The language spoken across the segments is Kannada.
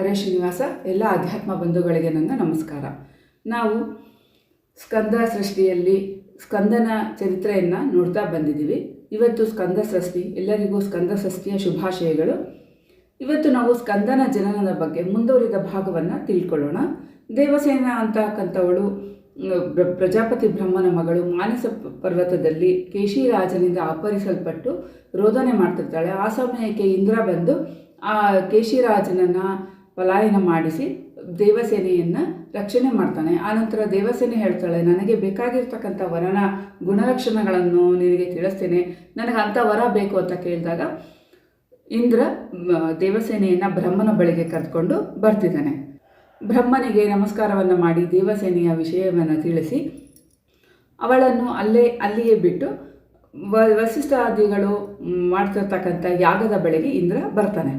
ಹರೇ ಶ್ರೀನಿವಾಸ, ಎಲ್ಲ ಅಧ್ಯಾತ್ಮ ಬಂಧುಗಳಿಗೆ ನನ್ನ ನಮಸ್ಕಾರ. ನಾವು ಸ್ಕಂದ ಸೃಷ್ಟಿಯಲ್ಲಿ ಸ್ಕಂದನ ಚರಿತ್ರೆಯನ್ನು ನೋಡ್ತಾ ಬಂದಿದ್ದೀವಿ. ಇವತ್ತು ಸ್ಕಂದ ಸೃಷ್ಟಿ, ಎಲ್ಲರಿಗೂ ಸ್ಕಂದ ಸೃಷ್ಟಿಯ ಶುಭಾಶಯಗಳು. ಇವತ್ತು ನಾವು ಸ್ಕಂದನ ಜನನದ ಬಗ್ಗೆ ಮುಂದುವರಿದ ಭಾಗವನ್ನು ತಿಳ್ಕೊಳ್ಳೋಣ. ದೇವಸೇನ ಅಂತಕ್ಕಂಥವಳು ಪ್ರಜಾಪತಿ ಬ್ರಹ್ಮನ ಮಗಳು ಮಾನಸ ಪರ್ವತದಲ್ಲಿ ಕೇಶಿರಾಜನಿಂದ ಅಪಹರಿಸಲ್ಪಟ್ಟು ರೋದನೆ ಮಾಡ್ತಿರ್ತಾಳೆ. ಆ ಸಮಯಕ್ಕೆ ಇಂದ್ರ ಬಂದು ಆ ಕೇಶಿರಾಜನನ್ನು ಪಲಾಯನ ಮಾಡಿಸಿ ದೇವಸೇನೆಯನ್ನು ರಕ್ಷಣೆ ಮಾಡ್ತಾನೆ. ಆನಂತರ ದೇವಸೇನೆ ಹೇಳ್ತಾಳೆ, ನನಗೆ ಬೇಕಾಗಿರ್ತಕ್ಕಂಥ ವರನ, ಗುಣಲಕ್ಷಣಗಳನ್ನು ನಿನಗೆ ತಿಳಿಸ್ತೇನೆ. ನನಗೆ ಅಂಥ ವರ ಬೇಕು ಅಂತ ಕೇಳಿದಾಗ ಇಂದ್ರ ದೇವಸೇನೆಯನ್ನು ಬ್ರಹ್ಮನ ಬಳಿಗೆ ಕರೆದುಕೊಂಡು ಬರ್ತಿದ್ದಾನೆ. ಬ್ರಹ್ಮನಿಗೆ ನಮಸ್ಕಾರವನ್ನು ಮಾಡಿ ದೇವಸೇನೆಯ ವಿಷಯವನ್ನು ತಿಳಿಸಿ, ಅವಳನ್ನು ಅಲ್ಲೇ, ಅಲ್ಲಿಯೇ ಬಿಟ್ಟು ವ, ವಸಿಷ್ಠಾದಿಗಳು ಮಾಡ್ತಿರ್ತಕ್ಕಂಥ ಯಾಗದ ಬಳಿಗೆ ಇಂದ್ರ ಬರ್ತಾನೆ.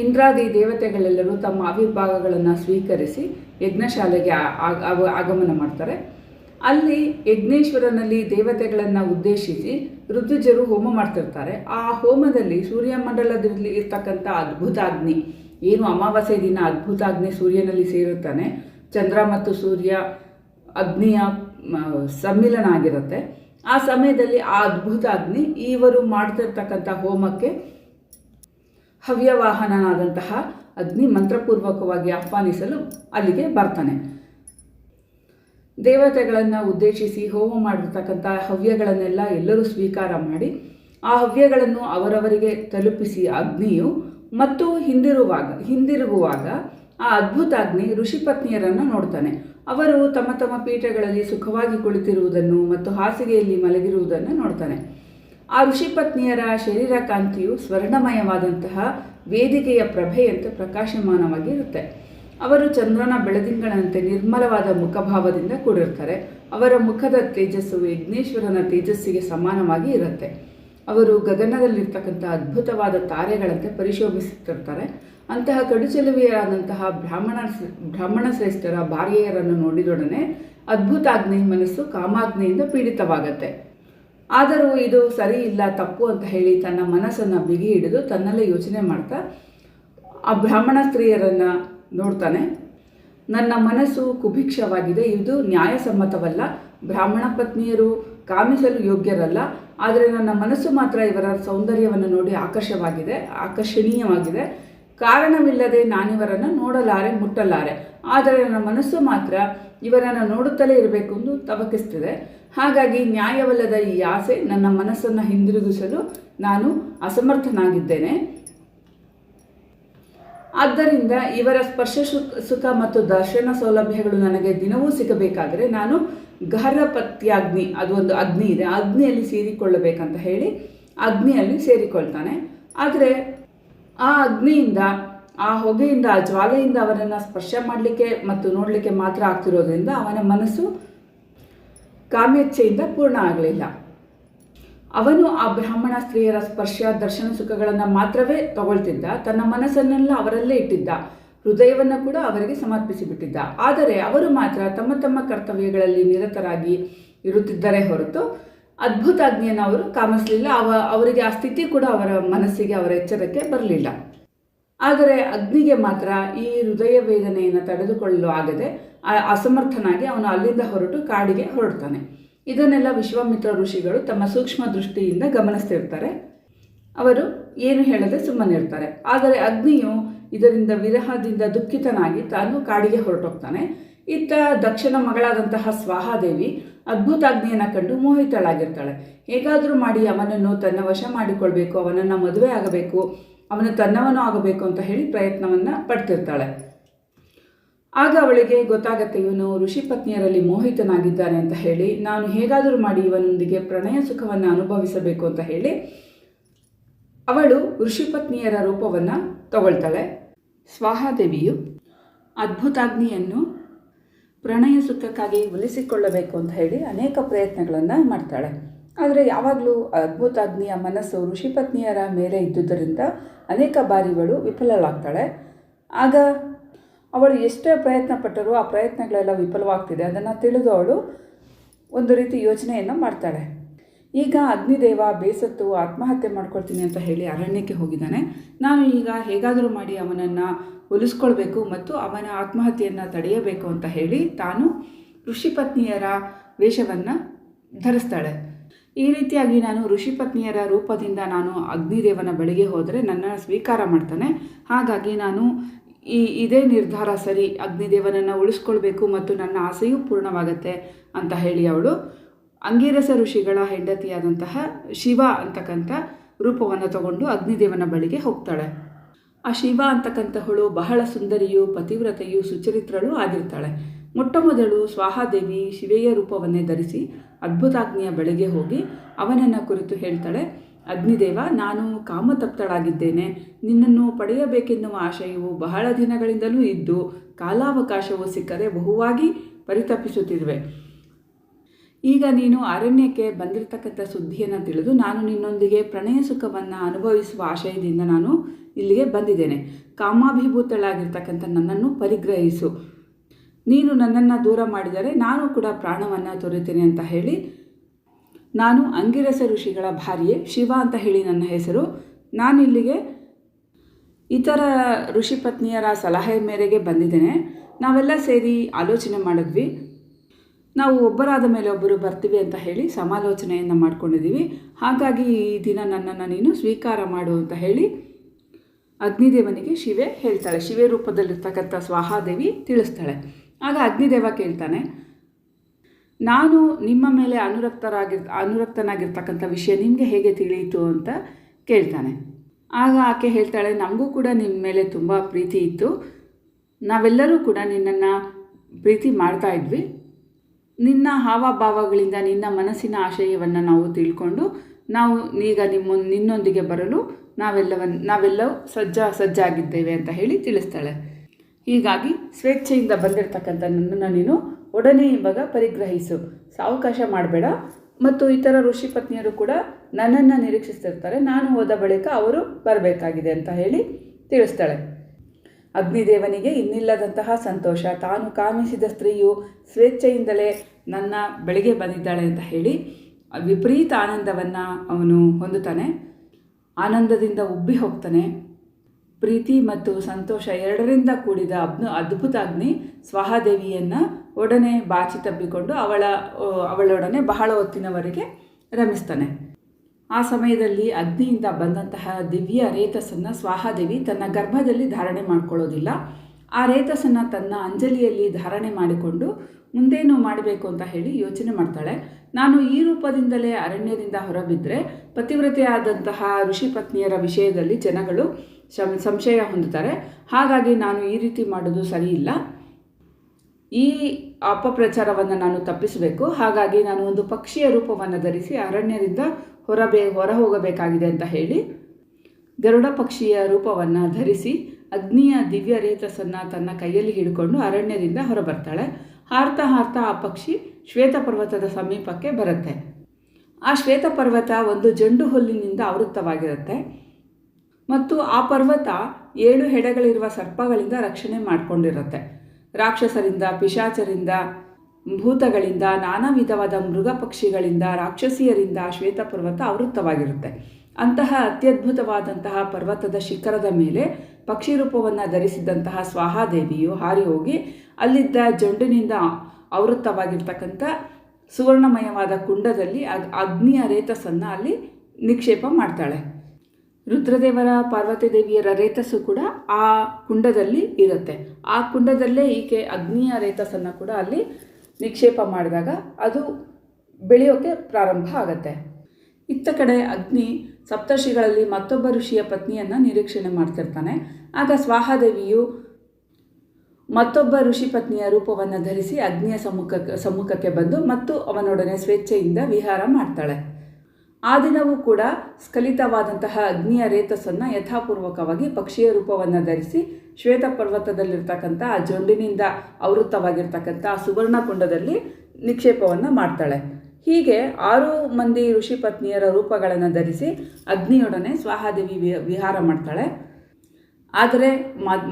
ಇಂದ್ರಾದಿ ದೇವತೆಗಳೆಲ್ಲರೂ ತಮ್ಮ ಆವಿರ್ಭಾಗಗಳನ್ನು ಸ್ವೀಕರಿಸಿ ಯಜ್ಞಶಾಲೆಗೆ ಆಗಮನ ಮಾಡ್ತಾರೆ. ಅಲ್ಲಿ ಯಜ್ಞೇಶ್ವರನಲ್ಲಿ ದೇವತೆಗಳನ್ನು ಉದ್ದೇಶಿಸಿ ಋತುಜರು ಹೋಮ ಮಾಡ್ತಿರ್ತಾರೆ. ಆ ಹೋಮದಲ್ಲಿ ಸೂರ್ಯಮಂಡಲದಲ್ಲಿ ಇರ್ತಕ್ಕಂಥ ಅದ್ಭುತ ಅಗ್ನಿ, ಏನು ಅಮಾವಾಸ್ಯೆ ದಿನ ಅದ್ಭುತ ಅಗ್ನಿ ಸೂರ್ಯನಲ್ಲಿ ಸೇರುತ್ತಾನೆ. ಚಂದ್ರ ಮತ್ತು ಸೂರ್ಯ ಅಗ್ನಿಯ ಸಮ್ಮಿಲನ ಆಗಿರುತ್ತೆ. ಆ ಸಮಯದಲ್ಲಿ ಆ ಅದ್ಭುತ ಅಗ್ನಿ ಇವರು ಮಾಡ್ತಿರ್ತಕ್ಕಂಥ ಹೋಮಕ್ಕೆ ಹವ್ಯವಾಹನನಾದಂತಹ ಅಗ್ನಿ ಮಂತ್ರಪೂರ್ವಕವಾಗಿ ಆಹ್ವಾನಿಸಲು ಅಲ್ಲಿಗೆ ಬರ್ತಾನೆ. ದೇವತೆಗಳನ್ನು ಉದ್ದೇಶಿಸಿ ಹೋಮ ಮಾಡಿರ್ತಕ್ಕಂಥ ಹವ್ಯಗಳನ್ನೆಲ್ಲ ಎಲ್ಲರೂ ಸ್ವೀಕಾರ ಮಾಡಿ, ಆ ಹವ್ಯಗಳನ್ನು ಅವರವರಿಗೆ ತಲುಪಿಸಿ ಅಗ್ನಿಯು ಮತ್ತು ಹಿಂದಿರುವಾಗ, ಹಿಂದಿರುಗುವಾಗ ಆ ಅದ್ಭುತ ಅಗ್ನಿ ಋಷಿಪತ್ನಿಯರನ್ನು ನೋಡ್ತಾನೆ. ಅವರು ತಮ್ಮ ತಮ್ಮ ಪೀಠಗಳಲ್ಲಿ ಸುಖವಾಗಿ ಕುಳಿತಿರುವುದನ್ನು ಮತ್ತು ಹಾಸಿಗೆಯಲ್ಲಿ ಮಲಗಿರುವುದನ್ನು ನೋಡ್ತಾನೆ. ಆ ಋಷಿಪತ್ನಿಯರ ಶರೀರ ಕಾಂತಿಯು ಸ್ವರ್ಣಮಯವಾದಂತಹ ವೇದಿಕೆಯ ಪ್ರಭೆಯಂತೆ ಪ್ರಕಾಶಮಾನವಾಗಿ ಇರುತ್ತೆ ಅವರು ಚಂದ್ರನ ಬೆಳದಿಂಗಳಂತೆ ನಿರ್ಮಲವಾದ ಮುಖಭಾವದಿಂದ ಕೂಡಿರ್ತಾರೆ. ಅವರ ಮುಖದ ತೇಜಸ್ಸು ಯಜ್ಞೇಶ್ವರನ ತೇಜಸ್ಸಿಗೆ ಸಮಾನವಾಗಿ ಇರುತ್ತೆ. ಅವರು ಗಗನದಲ್ಲಿರ್ತಕ್ಕಂಥ ಅದ್ಭುತವಾದ ತಾರೆಗಳಂತೆ ಪರಿಶೋಭಿಸುತ್ತಿರ್ತಾರೆ. ಅಂತಹ ಕಡುಚೆಲುವೆಯಾದಂತಹ ಬ್ರಾಹ್ಮಣ ಬ್ರಾಹ್ಮಣ ಶ್ರೇಷ್ಠರ ಭಾರ್ಯೆಯರನ್ನು ನೋಡಿದೊಡನೆ ಅದ್ಭುತಾಗ್ನಿ ಮನಸ್ಸು ಕಾಮಾಗ್ನಿಯಿಂದ ಪೀಡಿತವಾಗತ್ತೆ. ಆದರೂ ಇದು ಸರಿ ಇಲ್ಲ, ತಪ್ಪು ಅಂತ ಹೇಳಿ ತನ್ನ ಮನಸ್ಸನ್ನು ಬಿಗಿ ಹಿಡಿದು ತನ್ನಲ್ಲೇ ಯೋಚನೆ ಮಾಡ್ತಾ ಆ ಬ್ರಾಹ್ಮಣ ಸ್ತ್ರೀಯರನ್ನು ನೋಡ್ತಾನೆ. ನನ್ನ ಮನಸ್ಸು ಕುಭಿಕ್ಷವಾಗಿದೆ. ಇದು ನ್ಯಾಯಸಮ್ಮತವಲ್ಲ. ಬ್ರಾಹ್ಮಣ ಪತ್ನಿಯರು ಕಾಮಿಸಲು ಯೋಗ್ಯರಲ್ಲ. ಆದರೆ ನನ್ನ ಮನಸ್ಸು ಮಾತ್ರ ಇವರ ಸೌಂದರ್ಯವನ್ನು ನೋಡಿ ಆಕರ್ಷವಾಗಿದೆ, ಆಕರ್ಷಣೀಯವಾಗಿದೆ. ಕಾರಣವಿಲ್ಲದೆ ನಾನಿವರನ್ನು ನೋಡಲಾರೆ, ಮುಟ್ಟಲಾರೆ. ಆದರೆ ನನ್ನ ಮನಸ್ಸು ಮಾತ್ರ ಇವರನ್ನು ನೋಡುತ್ತಲೇ ಇರಬೇಕು ಎಂದು ತವಕಿಸ್ತಿದೆ. ಹಾಗಾಗಿ ನ್ಯಾಯವಲ್ಲದ ಈ ಆಸೆ ನನ್ನ ಮನಸ್ಸನ್ನು ಹಿಂದಿರುಗಿಸಲು ನಾನು ಅಸಮರ್ಥನಾಗಿದ್ದೇನೆ. ಆದ್ದರಿಂದ ಇವರ ಸ್ಪರ್ಶ ಸುಖ ಮತ್ತು ದರ್ಶನ ಸೌಲಭ್ಯಗಳು ನನಗೆ ದಿನವೂ ಸಿಗಬೇಕಾದರೆ ನಾನು ಗಹರಪತ್ಯಾಗ್ನಿ ಅದು ಒಂದು ಅಗ್ನಿ ಇದೆ, ಅಗ್ನಿಯಲ್ಲಿ ಸೇರಿಕೊಳ್ಳಬೇಕಂತ ಹೇಳಿ ಅಗ್ನಿಯಲ್ಲಿ ಸೇರಿಕೊಳ್ತಾನೆ. ಆದರೆ ಆ ಅಗ್ನಿಯಿಂದ, ಆ ಹೊಗೆಯಿಂದ, ಆ ಜ್ವಾಲೆಯಿಂದ ಅವರನ್ನು ಸ್ಪರ್ಶ ಮಾಡಲಿಕ್ಕೆ ಮತ್ತು ನೋಡಲಿಕ್ಕೆ ಮಾತ್ರ ಆಗ್ತಿರೋದ್ರಿಂದ ಅವನ ಮನಸ್ಸು ಕಾಮ್ಯಚ್ಛೆಯಿಂದ ಪೂರ್ಣ ಆಗಲಿಲ್ಲ. ಅವನು ಆ ಬ್ರಾಹ್ಮಣ ಸ್ತ್ರೀಯರ ಸ್ಪರ್ಶ, ದರ್ಶನ ಸುಖಗಳನ್ನು ಮಾತ್ರವೇ ತಗೊಳ್ತಿದ್ದ. ತನ್ನ ಮನಸ್ಸನ್ನೆಲ್ಲ ಅವರಲ್ಲೇ ಇಟ್ಟಿದ್ದ. ಹೃದಯವನ್ನು ಕೂಡ ಅವರಿಗೆ ಸಮರ್ಪಿಸಿಬಿಟ್ಟಿದ್ದ. ಆದರೆ ಅವರು ಮಾತ್ರ ತಮ್ಮ ತಮ್ಮ ಕರ್ತವ್ಯಗಳಲ್ಲಿ ನಿರತರಾಗಿ ಇರುತ್ತಿದ್ದರೆ ಹೊರತು ಅದ್ಭುತ ಅಜ್ಞೆಯನ್ನು ಅವರು ಕಾಮಿಸಲಿಲ್ಲ. ಅವ, ಅವರಿಗೆ ಆ ಸ್ಥಿತಿ ಕೂಡ ಅವರ ಮನಸ್ಸಿಗೆ, ಅವರ ಎಚ್ಚರಕ್ಕೆ ಬರಲಿಲ್ಲ. ಆದರೆ ಅಗ್ನಿಗೆ ಮಾತ್ರ ಈ ಹೃದಯ ವೇದನೆಯನ್ನು ತಡೆದುಕೊಳ್ಳಲು ಆಗದೆ ಅಸಮರ್ಥನಾಗಿ ಅವನು ಅಲ್ಲಿಂದ ಹೊರಟು ಕಾಡಿಗೆ ಹೊರಡ್ತಾನೆ. ಇದನ್ನೆಲ್ಲ ವಿಶ್ವಾಮಿತ್ರ ಋಷಿಗಳು ತಮ್ಮ ಸೂಕ್ಷ್ಮ ದೃಷ್ಟಿಯಿಂದ ಗಮನಿಸ್ತಿರ್ತಾರೆ ಅವರು ಏನು ಹೇಳದೆ ಸುಮ್ಮನಿರ್ತಾರೆ ಆದರೆ ಅಗ್ನಿಯು ಇದರಿಂದ ವಿರಹದಿಂದ ದುಃಖಿತನಾಗಿ ತಾನು ಕಾಡಿಗೆ ಹೊರಟೋಗ್ತಾನೆ. ಇತ್ತ ದಕ್ಷಿಣ ಮಗಳಾದಂತಹ ಸ್ವಾಹಾದೇವಿ ಅದ್ಭುತ ಅಗ್ನಿಯನ್ನು ಕಂಡು ಮೋಹಿತಳಾಗಿರ್ತಾಳೆ. ಹೇಗಾದರೂ ಮಾಡಿ ಅವನನ್ನು ತನ್ನ ವಶ ಮಾಡಿಕೊಳ್ಬೇಕು, ಅವನನ್ನು ಮದುವೆ ಆಗಬೇಕು ಅವನು ತನ್ನವನು ಆಗಬೇಕು ಅಂತ ಹೇಳಿ ಪ್ರಯತ್ನವನ್ನು ಪಡ್ತಿರ್ತಾಳೆ. ಆಗ ಅವಳಿಗೆ ಗೊತ್ತಾಗತ್ತೆ ಇವನು ಋಷಿ ಪತ್ನಿಯರಲ್ಲಿ ಮೋಹಿತನಾಗಿದ್ದಾನೆ ಅಂತ ಹೇಳಿ, ನಾನು ಹೇಗಾದರೂ ಮಾಡಿ ಇವನೊಂದಿಗೆ ಪ್ರಣಯ ಸುಖವನ್ನು ಅನುಭವಿಸಬೇಕು ಅಂತ ಹೇಳಿ ಅವಳು ಋಷಿಪತ್ನಿಯರ ರೂಪವನ್ನು ತಗೊಳ್ತಾಳೆ. ಸ್ವಾಹಾದೇವಿಯು ಅದ್ಭುತಾಗ್ನಿಯನ್ನು ಪ್ರಣಯ ಸುಖಕ್ಕಾಗಿ ಒಲಿಸಿಕೊಳ್ಳಬೇಕು ಅಂತ ಹೇಳಿ ಅನೇಕ ಪ್ರಯತ್ನಗಳನ್ನು ಮಾಡ್ತಾಳೆ. ಆದರೆ ಯಾವಾಗಲೂ ಅದ್ಭುತ ಅಗ್ನಿಯ ಮನಸ್ಸು ಋಷಿಪತ್ನಿಯರ ಮೇಲೆ ಇದ್ದುದರಿಂದ ಅನೇಕ ಬಾರಿಗಳು ವಿಫಲಳಾಗ್ತಾಳೆ. ಆಗ ಅವಳು ಎಷ್ಟೇ ಪ್ರಯತ್ನ ಪಟ್ಟರೂ ಆ ಪ್ರಯತ್ನಗಳೆಲ್ಲ ವಿಫಲವಾಗ್ತಿದೆ. ಅದನ್ನು ತಿಳಿದು ಅವಳು ಒಂದು ರೀತಿ ಯೋಚನೆಯನ್ನು ಮಾಡ್ತಾಳೆ. ಈಗ ಅಗ್ನಿದೇವ, ಬೇಸತ್ತು, ಆತ್ಮಹತ್ಯೆ ಮಾಡ್ಕೊಳ್ತೀನಿ ಅಂತ ಹೇಳಿ ಅರಣ್ಯಕ್ಕೆ ಹೋಗಿದ್ದಾನೆ. ನಾನು ಈಗ ಹೇಗಾದರೂ ಮಾಡಿ ಅವನನ್ನು ಒಲಿಸ್ಕೊಳ್ಬೇಕು ಮತ್ತು ಅವನ ಆತ್ಮಹತ್ಯೆಯನ್ನು ತಡೆಯಬೇಕು ಅಂತ ಹೇಳಿ ತಾನು ಋಷಿಪತ್ನಿಯರ ವೇಷವನ್ನು ಧರಿಸ್ತಾಳೆ. ಈ ರೀತಿಯಾಗಿ ನಾನು ಋಷಿಪತ್ನಿಯರ ರೂಪದಿಂದ ನಾನು ಅಗ್ನಿದೇವನ ಬಳಿಗೆ ಹೋದರೆ ನನ್ನನ್ನು ಸ್ವೀಕಾರ ಮಾಡ್ತಾನೆ. ಹಾಗಾಗಿ ನಾನು ಈ ಇದೇ ನಿರ್ಧಾರ, ಸರಿ, ಅಗ್ನಿದೇವನನ್ನು ಉಳಿಸ್ಕೊಳ್ಬೇಕು ಮತ್ತು ನನ್ನ ಆಸೆಯೂ ಪೂರ್ಣವಾಗತ್ತೆ ಅಂತ ಹೇಳಿ ಅವಳು. ಅಂಗೀರಸ ಋಷಿಗಳ ಹೆಂಡತಿಯಾದಂತಹ ಶಿವ ಅಂತಕ್ಕಂಥ ರೂಪವನ್ನು ತಗೊಂಡು ಅಗ್ನಿದೇವನ ಬಳಿಗೆ ಹೋಗ್ತಾಳೆ. ಆ ಶಿವ ಅಂತಕ್ಕಂಥವಳು ಬಹಳ ಸುಂದರಿಯು, ಪತಿವ್ರತೆಯು, ಸುಚರಿತ್ರಳು ಆಗಿರ್ತಾಳೆ. ಮೊಟ್ಟ ಮೊದಲು ಸ್ವಾಹಾದೇವಿ ಶಿವೆಯ ರೂಪವನ್ನೇ ಧರಿಸಿ ಅದ್ಭುತಾಗ್ನಿಯ ಬಳಿಗೆ ಹೋಗಿ ಅವನನ್ನು ಕುರಿತು ಹೇಳ್ತಾಳೆ, ಅಗ್ನಿದೇವ, ನಾನು ಕಾಮತಪ್ತಳಾಗಿದ್ದೇನೆ. ನಿನ್ನನ್ನು ಪಡೆಯಬೇಕೆನ್ನುವ ಆಶಯವು ಬಹಳ ದಿನಗಳಿಂದಲೂ ಇದ್ದು, ಕಾಲಾವಕಾಶವು ಸಿಕ್ಕರೆ ಬಹುವಾಗಿ ಪರಿತಪಿಸುತ್ತಿರುವೆ. ಈಗ ನೀನು ಅರಣ್ಯಕ್ಕೆ ಬಂದಿರತಕ್ಕಂಥ ಸುದ್ದಿಯನ್ನು ತಿಳಿದು, ನಾನು ನಿನ್ನೊಂದಿಗೆ ಪ್ರಣಯ ಸುಖವನ್ನು ಅನುಭವಿಸುವ ಆಶಯದಿಂದ ನಾನು ಇಲ್ಲಿಗೆ ಬಂದಿದ್ದೇನೆ. ಕಾಮಾಭಿಭೂತಳಾಗಿರ್ತಕ್ಕಂಥ ನನ್ನನ್ನು ಪರಿಗ್ರಹಿಸು. ನೀನು ನನ್ನನ್ನು ದೂರ ಮಾಡಿದರೆ ನಾನು ಕೂಡ ಪ್ರಾಣವನ್ನು ತೊರೆತೇನೆ ಅಂತ ಹೇಳಿ, ನಾನು ಅಂಗಿರಸ ಋಷಿಗಳ ಭಾರ್ಯೆ ಶಿವ ಅಂತ ಹೇಳಿ ನನ್ನ ಹೆಸರು. ನಾನಿಲ್ಲಿಗೆ ಇತರ ಋಷಿ ಪತ್ನಿಯರ ಸಲಹೆ ಮೇರೆಗೆ ಬಂದಿದ್ದೇನೆ. ನಾವೆಲ್ಲ ಸೇರಿ ಆಲೋಚನೆ ಮಾಡಿದ್ವಿ. ನಾವು ಒಬ್ಬರಾದ ಮೇಲೆ ಒಬ್ಬರು ಬರ್ತೀವಿ ಅಂತ ಹೇಳಿ ಸಮಾಲೋಚನೆಯನ್ನು ಮಾಡ್ಕೊಂಡಿದ್ದೀವಿ. ಹಾಗಾಗಿ ಈ ದಿನ ನನ್ನನ್ನು ನೀನು ಸ್ವೀಕಾರ ಮಾಡು ಅಂತ ಹೇಳಿ ಅಗ್ನಿದೇವನಿಗೆ ಶಿವೆ ಹೇಳ್ತಾಳೆ. ಶಿವೆ ರೂಪದಲ್ಲಿರ್ತಕ್ಕಂಥ ಸ್ವಾಹಾದೇವಿ ತಿಳಿಸ್ತಾಳೆ. ಆಗ ಅಗ್ನಿದೇವ ಕೇಳ್ತಾನೆ, ನಾನು ನಿಮ್ಮ ಮೇಲೆ ಅನುರಕ್ತರಾಗಿ, ಅನುರಕ್ತನಾಗಿರ್ತಕ್ಕಂಥ ವಿಷಯ ನಿಮಗೆ ಹೇಗೆ ತಿಳಿಯಿತು ಅಂತ ಕೇಳ್ತಾನೆ. ಆಗ ಆಕೆ ಹೇಳ್ತಾಳೆ, ನಮಗೂ ಕೂಡ ನಿಮ್ಮ ಮೇಲೆ ತುಂಬ ಪ್ರೀತಿ ಇತ್ತು. ನಾವೆಲ್ಲರೂ ಕೂಡ ನಿನ್ನನ್ನು ಪ್ರೀತಿ ಮಾಡ್ತಾ ಇದ್ವಿ. ನಿನ್ನ ಹಾವಭಾವಗಳಿಂದ ನಿನ್ನ ಮನಸ್ಸಿನ ಆಶಯವನ್ನು ನಾವು ತಿಳ್ಕೊಂಡು, ನಾವು ಈಗ ನಿಮ್ಮ, ನಿನ್ನೊಂದಿಗೆ ಬರಲು ನಾವೆಲ್ಲವನ್ನು ನಾವೆಲ್ಲವೂ ಸಜ್ಜ ಸಜ್ಜಾಗಿದ್ದೇವೆ ಅಂತ ಹೇಳಿ ತಿಳಿಸ್ತಾಳೆ. ಹೀಗಾಗಿ ಸ್ವೇಚ್ಛೆಯಿಂದ ಬಂದಿರತಕ್ಕಂಥ ನನ್ನನ್ನು ನೀನು ಒಡನೆ ಇವಾಗ ಪರಿಗ್ರಹಿಸು. ಸಾವಕಾಶ ಮಾಡಬೇಡ. ಮತ್ತು ಇತರ ಋಷಿ ಪತ್ನಿಯರು ಕೂಡ ನನ್ನನ್ನು ನಿರೀಕ್ಷಿಸ್ತಿರ್ತಾರೆ. ನಾನು ಹೋದ ಬಳಿಕ ಅವರು ಬರಬೇಕಾಗಿದೆ ಅಂತ ಹೇಳಿ ತಿಳಿಸ್ತಾಳೆ. ಅಗ್ನಿದೇವನಿಗೆ ಇನ್ನಿಲ್ಲದಂತಹ ಸಂತೋಷ. ತಾನು ಕಾಮಿಸಿದ ಸ್ತ್ರೀಯು ಸ್ವೇಚ್ಛೆಯಿಂದಲೇ ನನ್ನ ಬೆಳಿಗ್ಗೆ ಬಂದಿದ್ದಾಳೆ ಅಂತ ಹೇಳಿ ವಿಪರೀತ ಆನಂದವನ್ನು ಅವನು ಹೊಂದುತ್ತಾನೆ. ಆನಂದದಿಂದ ಉಬ್ಬಿ ಹೋಗ್ತಾನೆ. ಪ್ರೀತಿ ಮತ್ತು ಸಂತೋಷ ಎರಡರಿಂದ ಕೂಡಿದ ಅಬ್ನು ಅದ್ಭುತ ಅಗ್ನಿ ಸ್ವಹಾದೇವಿಯನ್ನು ಒಡನೆ ಬಾಚಿ ತಬ್ಬಿಕೊಂಡು ಅವಳ ಅವಳೊಡನೆ ಬಹಳ ಹೊತ್ತಿನವರೆಗೆ ರಮಿಸ್ತಾನೆ. ಆ ಸಮಯದಲ್ಲಿ ಅಗ್ನಿಯಿಂದ ಬಂದಂತಹ ದಿವ್ಯ ರೇತಸ್ಸನ್ನು ಸ್ವಾಹಾದೇವಿ ತನ್ನ ಗರ್ಭದಲ್ಲಿ ಧಾರಣೆ ಮಾಡಿಕೊಳ್ಳೋದಿಲ್ಲ. ಆ ರೇತಸ್ಸನ್ನು ತನ್ನ ಅಂಜಲಿಯಲ್ಲಿ ಧಾರಣೆ ಮಾಡಿಕೊಂಡು ಮುಂದೇನು ಮಾಡಬೇಕು ಅಂತ ಹೇಳಿ ಯೋಚನೆ ಮಾಡ್ತಾಳೆ. ನಾನು ಈ ರೂಪದಿಂದಲೇ ಅರಣ್ಯದಿಂದ ಹೊರಬಿದ್ದರೆ ಪತಿವ್ರತೆಯಾದಂತಹ ಋಷಿ ಪತ್ನಿಯರ ವಿಷಯದಲ್ಲಿ ಜನಗಳು ಸಂಶಯ ಹೊಂದುತ್ತಾರೆ. ಹಾಗಾಗಿ ನಾನು ಈ ರೀತಿ ಮಾಡೋದು ಸರಿಯಿಲ್ಲ. ಈ ಅಪಪ್ರಚಾರವನ್ನು ನಾನು ತಪ್ಪಿಸಬೇಕು. ಹಾಗಾಗಿ ನಾನು ಒಂದು ಪಕ್ಷಿಯ ರೂಪವನ್ನು ಧರಿಸಿ ಅರಣ್ಯದಿಂದ ಹೊರಬೇ ಹೊರ ಹೋಗಬೇಕಾಗಿದೆ ಅಂತ ಹೇಳಿ, ಗರುಡ ಪಕ್ಷಿಯ ರೂಪವನ್ನು ಧರಿಸಿ ಅಗ್ನಿಯ ದಿವ್ಯ ರೇತಸನ್ನು ತನ್ನ ಕೈಯಲ್ಲಿ ಹಿಡ್ಕೊಂಡು ಅರಣ್ಯದಿಂದ ಹೊರಬರ್ತಾಳೆ. ಹಾರ್ತಾ ಹಾರ್ತಾ ಆ ಪಕ್ಷಿ ಶ್ವೇತ ಪರ್ವತದ ಸಮೀಪಕ್ಕೆ ಬರುತ್ತೆ. ಆ ಶ್ವೇತ ಪರ್ವತ ಒಂದು ಜಂಡು ಹುಲ್ಲಿನಿಂದ ಆವೃತ್ತವಾಗಿರುತ್ತೆ. ಮತ್ತು ಆ ಪರ್ವತ ಏಳು ಹೆಡೆಗಳಿರುವ ಸರ್ಪಗಳಿಂದ ರಕ್ಷಣೆ ಮಾಡಿಕೊಂಡಿರುತ್ತೆ. ರಾಕ್ಷಸರಿಂದ, ಪಿಶಾಚರಿಂದ, ಭೂತಗಳಿಂದ, ನಾನಾ ವಿಧವಾದ ಮೃಗ ಪಕ್ಷಿಗಳಿಂದ, ರಾಕ್ಷಸಿಯರಿಂದ ಶ್ವೇತ ಪರ್ವತ ಆವೃತ್ತವಾಗಿರುತ್ತೆ. ಅಂತಹ ಅತ್ಯದ್ಭುತವಾದಂತಹ ಪರ್ವತದ ಶಿಖರದ ಮೇಲೆ ಪಕ್ಷಿ ರೂಪವನ್ನು ಧರಿಸಿದಂತಹ ಸ್ವಾಹಾದೇವಿಯು ಹಾರಿ ಹೋಗಿ ಅಲ್ಲಿದ್ದ ಜಂಡಿನಿಂದ ಆವೃತ್ತವಾಗಿರ್ತಕ್ಕಂಥ ಸುವರ್ಣಮಯವಾದ ಕುಂಡದಲ್ಲಿ ಅಗ್, ಅಗ್ನಿಯ ರೇತಸನ್ನು ಅಲ್ಲಿ ನಿಕ್ಷೇಪ ಮಾಡ್ತಾಳೆ. ರುದ್ರದೇವರ ಪಾರ್ವತಿ ದೇವಿಯರ ರೇತಸ್ಸು ಕೂಡ ಆ ಕುಂಡದಲ್ಲಿ ಇರುತ್ತೆ. ಆ ಕುಂಡದಲ್ಲೇ ಈಕೆ ಅಗ್ನಿಯ ರೇತಸನ್ನು ಕೂಡ ಅಲ್ಲಿ ನಿಕ್ಷೇಪ ಮಾಡಿದಾಗ ಅದು ಬೆಳೆಯೋಕ್ಕೆ ಪ್ರಾರಂಭ ಆಗತ್ತೆ. ಇತ್ತ ಕಡೆ ಅಗ್ನಿ ಸಪ್ತರ್ಷಿಗಳಲ್ಲಿ ಮತ್ತೊಬ್ಬ ಋಷಿಯ ಪತ್ನಿಯನ್ನು ನಿರೀಕ್ಷಣೆ ಮಾಡ್ತಿರ್ತಾನೆ. ಆಗ ಸ್ವಾಹಾದೇವಿಯು ಮತ್ತೊಬ್ಬ ಋಷಿ ಪತ್ನಿಯ ರೂಪವನ್ನು ಧರಿಸಿ ಅಗ್ನಿಯ ಸಮ್ಮುಖಕ್ಕೆ ಸಮ್ಮುಖಕ್ಕೆ ಬಂದು ಮತ್ತು ಅವನೊಡನೆ ಸ್ವೇಚ್ಛೆಯಿಂದ ವಿಹಾರ ಮಾಡ್ತಾಳೆ. ಆ ದಿನವೂ ಕೂಡ ಸ್ಖಲಿತವಾದಂತಹ ಅಗ್ನಿಯ ರೇತಸ್ಸನ್ನು ಯಥಾಪೂರ್ವಕವಾಗಿ ಪಕ್ಷಿಯ ರೂಪವನ್ನು ಧರಿಸಿ ಶ್ವೇತ ಪರ್ವತದಲ್ಲಿರ್ತಕ್ಕಂಥ ಆ ಜೊಂಡಿನಿಂದ ಆವೃತ್ತವಾಗಿರ್ತಕ್ಕಂಥ ಆ ಸುವರ್ಣ ಕುಂಡದಲ್ಲಿ ನಿಕ್ಷೇಪವನ್ನು ಮಾಡ್ತಾಳೆ. ಹೀಗೆ ಆರು ಮಂದಿ ಋಷಿ ಪತ್ನಿಯರ ರೂಪಗಳನ್ನು ಧರಿಸಿ ಅಗ್ನಿಯೊಡನೆ ಸ್ವಾಹಾದೇವಿ ವಿಹಾರ ಮಾಡ್ತಾಳೆ. ಆದರೆ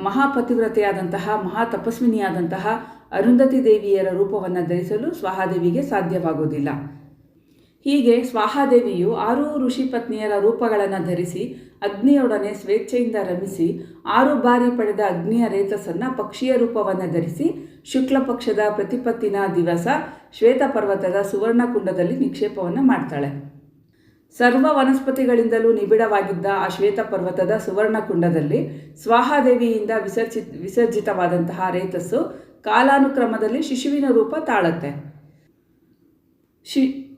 ಮಹಾಪತಿವ್ರತೆಯಾದಂತಹ ಮಹಾ ತಪಸ್ವಿನಿಯಾದಂತಹ ಅರುಂಧತಿ ದೇವಿಯರ ರೂಪವನ್ನು ಧರಿಸಲು ಸ್ವಾಹಾದೇವಿಗೆ ಸಾಧ್ಯವಾಗುವುದಿಲ್ಲ ಹೀಗೆ ಸ್ವಾಹಾದೇವಿಯು ಆರು ಋಷಿ ಪತ್ನಿಯರ ರೂಪಗಳನ್ನು ಧರಿಸಿ ಅಗ್ನಿಯೊಡನೆ ಸ್ವೇಚ್ಛೆಯಿಂದ ರಮಿಸಿ ಆರು ಬಾರಿ ಪಡೆದ ಅಗ್ನಿಯ ರೇತಸ್ಸನ್ನು ಪಕ್ಷಿಯ ರೂಪವನ್ನು ಧರಿಸಿ ಶುಕ್ಲ ಪಕ್ಷದ ಪ್ರತಿಪತ್ತಿನ ದಿವಸ ಶ್ವೇತ ಪರ್ವತದ ಸುವರ್ಣಕುಂಡದಲ್ಲಿ ನಿಕ್ಷೇಪವನ್ನು ಮಾಡ್ತಾಳೆ. ಸರ್ವ ವನಸ್ಪತಿಗಳಿಂದಲೂ ನಿಬಿಡವಾಗಿದ್ದ ಆ ಶ್ವೇತ ಪರ್ವತದ ಸುವರ್ಣಕುಂಡದಲ್ಲಿ ಸ್ವಾಹಾದೇವಿಯಿಂದ ವಿಸರ್ಜಿ, ವಿಸರ್ಜಿತವಾದಂತಹ ರೇತಸ್ಸು ಕಾಲಾನುಕ್ರಮದಲ್ಲಿ ಶಿಶುವಿನ ರೂಪ ತಾಳತ್ತೆ. ಶಿ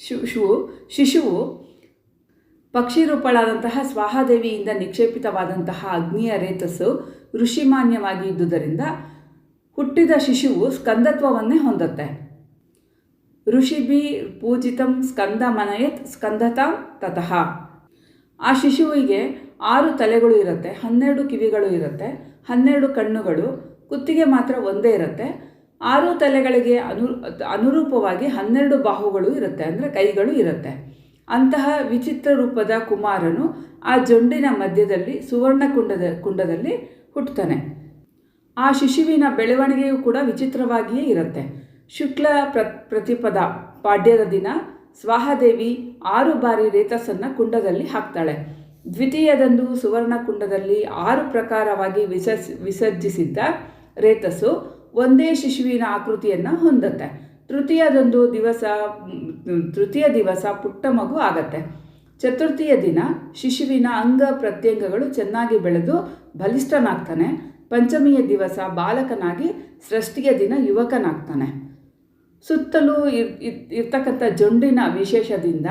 ಶಿಶುವು ಶಿಶುವು ಪಕ್ಷಿ ರೂಪಳಾದಂತಹ ಸ್ವಾಹಾದೇವಿಯಿಂದ ನಿಕ್ಷೇಪಿತವಾದಂತಹ ಅಗ್ನಿಯ ರೇತಸ್ಸು ಋಷಿಮಾನ್ಯವಾಗಿ ಇದ್ದುದರಿಂದ ಹುಟ್ಟಿದ ಶಿಶುವು ಸ್ಕಂದತ್ವವನ್ನೇ ಹೊಂದುತ್ತೆ. ಋಷಿಭಿ ಪೂಜಿತಂ ಸ್ಕಂದ ಮನಯತ್ ಸ್ಕಂದತಾಂ ತತಃ. ಆ ಶಿಶುವಿಗೆ ಆರು ತಲೆಗಳು ಇರುತ್ತೆ, ಹನ್ನೆರಡು ಕಿವಿಗಳು ಇರುತ್ತೆ, ಹನ್ನೆರಡು ಕಣ್ಣುಗಳು, ಕುತ್ತಿಗೆ ಮಾತ್ರ ಒಂದೇ ಇರುತ್ತೆ ಆರು ತಲೆಗಳಿಗೆ ಅನು, ಅನುರೂಪವಾಗಿ ಹನ್ನೆರಡು ಬಾಹುಗಳು ಇರುತ್ತೆ, ಅಂದರೆ ಕೈಗಳು ಇರುತ್ತೆ. ಅಂತಹ ವಿಚಿತ್ರ ರೂಪದ ಕುಮಾರನು ಆ ಜೊಂಡಿನ ಮಧ್ಯದಲ್ಲಿ, ಸುವರ್ಣ ಕುಂಡದ, ಕುಂಡದಲ್ಲಿ ಹುಟ್ಟುತ್ತಾನೆ. ಆ ಶಿಶುವಿನ ಬೆಳವಣಿಗೆಯೂ ಕೂಡ ವಿಚಿತ್ರವಾಗಿಯೇ ಇರುತ್ತೆ. ಶುಕ್ಲ ಪ್ರ, ಪ್ರತಿಪದ ಪಾಡ್ಯದ ದಿನ ಸ್ವಾಹದೇವಿ ಆರು ಬಾರಿ ರೇತಸ್ಸನ್ನು ಕುಂಡದಲ್ಲಿ ಹಾಕ್ತಾಳೆ. ದ್ವಿತೀಯದಂದು ಸುವರ್ಣ ಕುಂಡದಲ್ಲಿ ಆರು ಪ್ರಕಾರವಾಗಿ ವಿಸರ್ಜಿ, ವಿಸರ್ಜಿಸಿದ್ದ ರೇತಸ್ಸು ಒಂದೇ ಶಿಶುವಿನ ಆಕೃತಿಯನ್ನು ಹೊಂದುತ್ತೆ. ತೃತೀಯದೊಂದು ದಿವಸ ತೃತೀಯ ದಿವಸ ಪುಟ್ಟ ಮಗು ಆಗತ್ತೆ. ಚತುರ್ಥಿಯ ದಿನ ಶಿಶುವಿನ ಅಂಗ ಪ್ರತ್ಯಂಗಗಳು ಚೆನ್ನಾಗಿ ಬೆಳೆದು ಬಲಿಷ್ಠನಾಗ್ತಾನೆ. ಪಂಚಮಿಯ ದಿವಸ ಬಾಲಕನಾಗಿ ಸೃಷ್ಟಿಯ ದಿನ ಯುವಕನಾಗ್ತಾನೆ. ಸುತ್ತಲೂ ಇರ್ ಇರ್ತಕ್ಕಂಥ ಜೊಂಡಿನ ವಿಶೇಷದಿಂದ,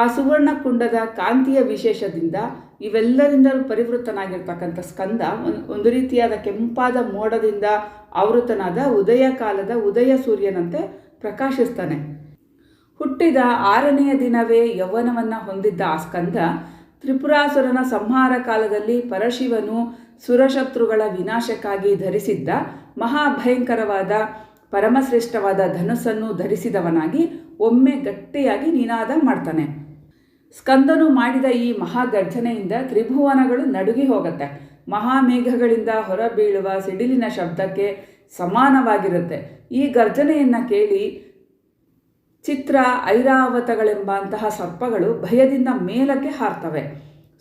ಆ ಸುವರ್ಣ ಕುಂಡದ ಕಾಂತಿಯ ವಿಶೇಷದಿಂದ ಇವೆಲ್ಲರಿಂದಲೂ ಪರಿವೃತ್ತನಾಗಿರ್ತಕ್ಕಂಥ ಸ್ಕಂದ ಒಂದು ರೀತಿಯಾದ ಕೆಂಪಾದ ಮೋಡದಿಂದ ಆವೃತನಾದ ಉದಯ ಕಾಲದ ಉದಯ ಸೂರ್ಯನಂತೆ ಪ್ರಕಾಶಿಸ್ತಾನೆ. ಹುಟ್ಟಿದ ಆರನೆಯ ದಿನವೇ ಯೌವನವನ್ನು ಹೊಂದಿದ್ದ ಆ ಸ್ಕಂದ ತ್ರಿಪುರಾಸುರನ ಸಂಹಾರ ಕಾಲದಲ್ಲಿ ಪರಶಿವನು ಸುರಶತ್ರುಗಳ ವಿನಾಶಕ್ಕಾಗಿ ಧರಿಸಿದ್ದ ಮಹಾಭಯಂಕರವಾದ, ಪರಮಶ್ರೇಷ್ಠವಾದ ಧನುಸ್ಸನ್ನು ಧರಿಸಿದವನಾಗಿ ಒಮ್ಮೆ ಗಟ್ಟಿಯಾಗಿ ನಿನಾದ ಮಾಡ್ತಾನೆ. ಸ್ಕಂದನು ಮಾಡಿದ ಈ ಮಹಾಗರ್ಜನೆಯಿಂದ ತ್ರಿಭುವನಗಳು ನಡುಗಿ ಹೋಗುತ್ತೆ. ಮಹಾಮೇಘಗಳಿಂದ ಹೊರಬೀಳುವ ಸಿಡಿಲಿನ ಶಬ್ದಕ್ಕೆ ಸಮಾನವಾಗಿರುತ್ತೆ. ಈ ಗರ್ಜನೆಯನ್ನು ಕೇಳಿ ಚಿತ್ರ ಐರಾವತಗಳೆಂಬಂತಹ ಸರ್ಪಗಳು ಭಯದಿಂದ ಮೇಲಕ್ಕೆ ಹಾರ್ತವೆ.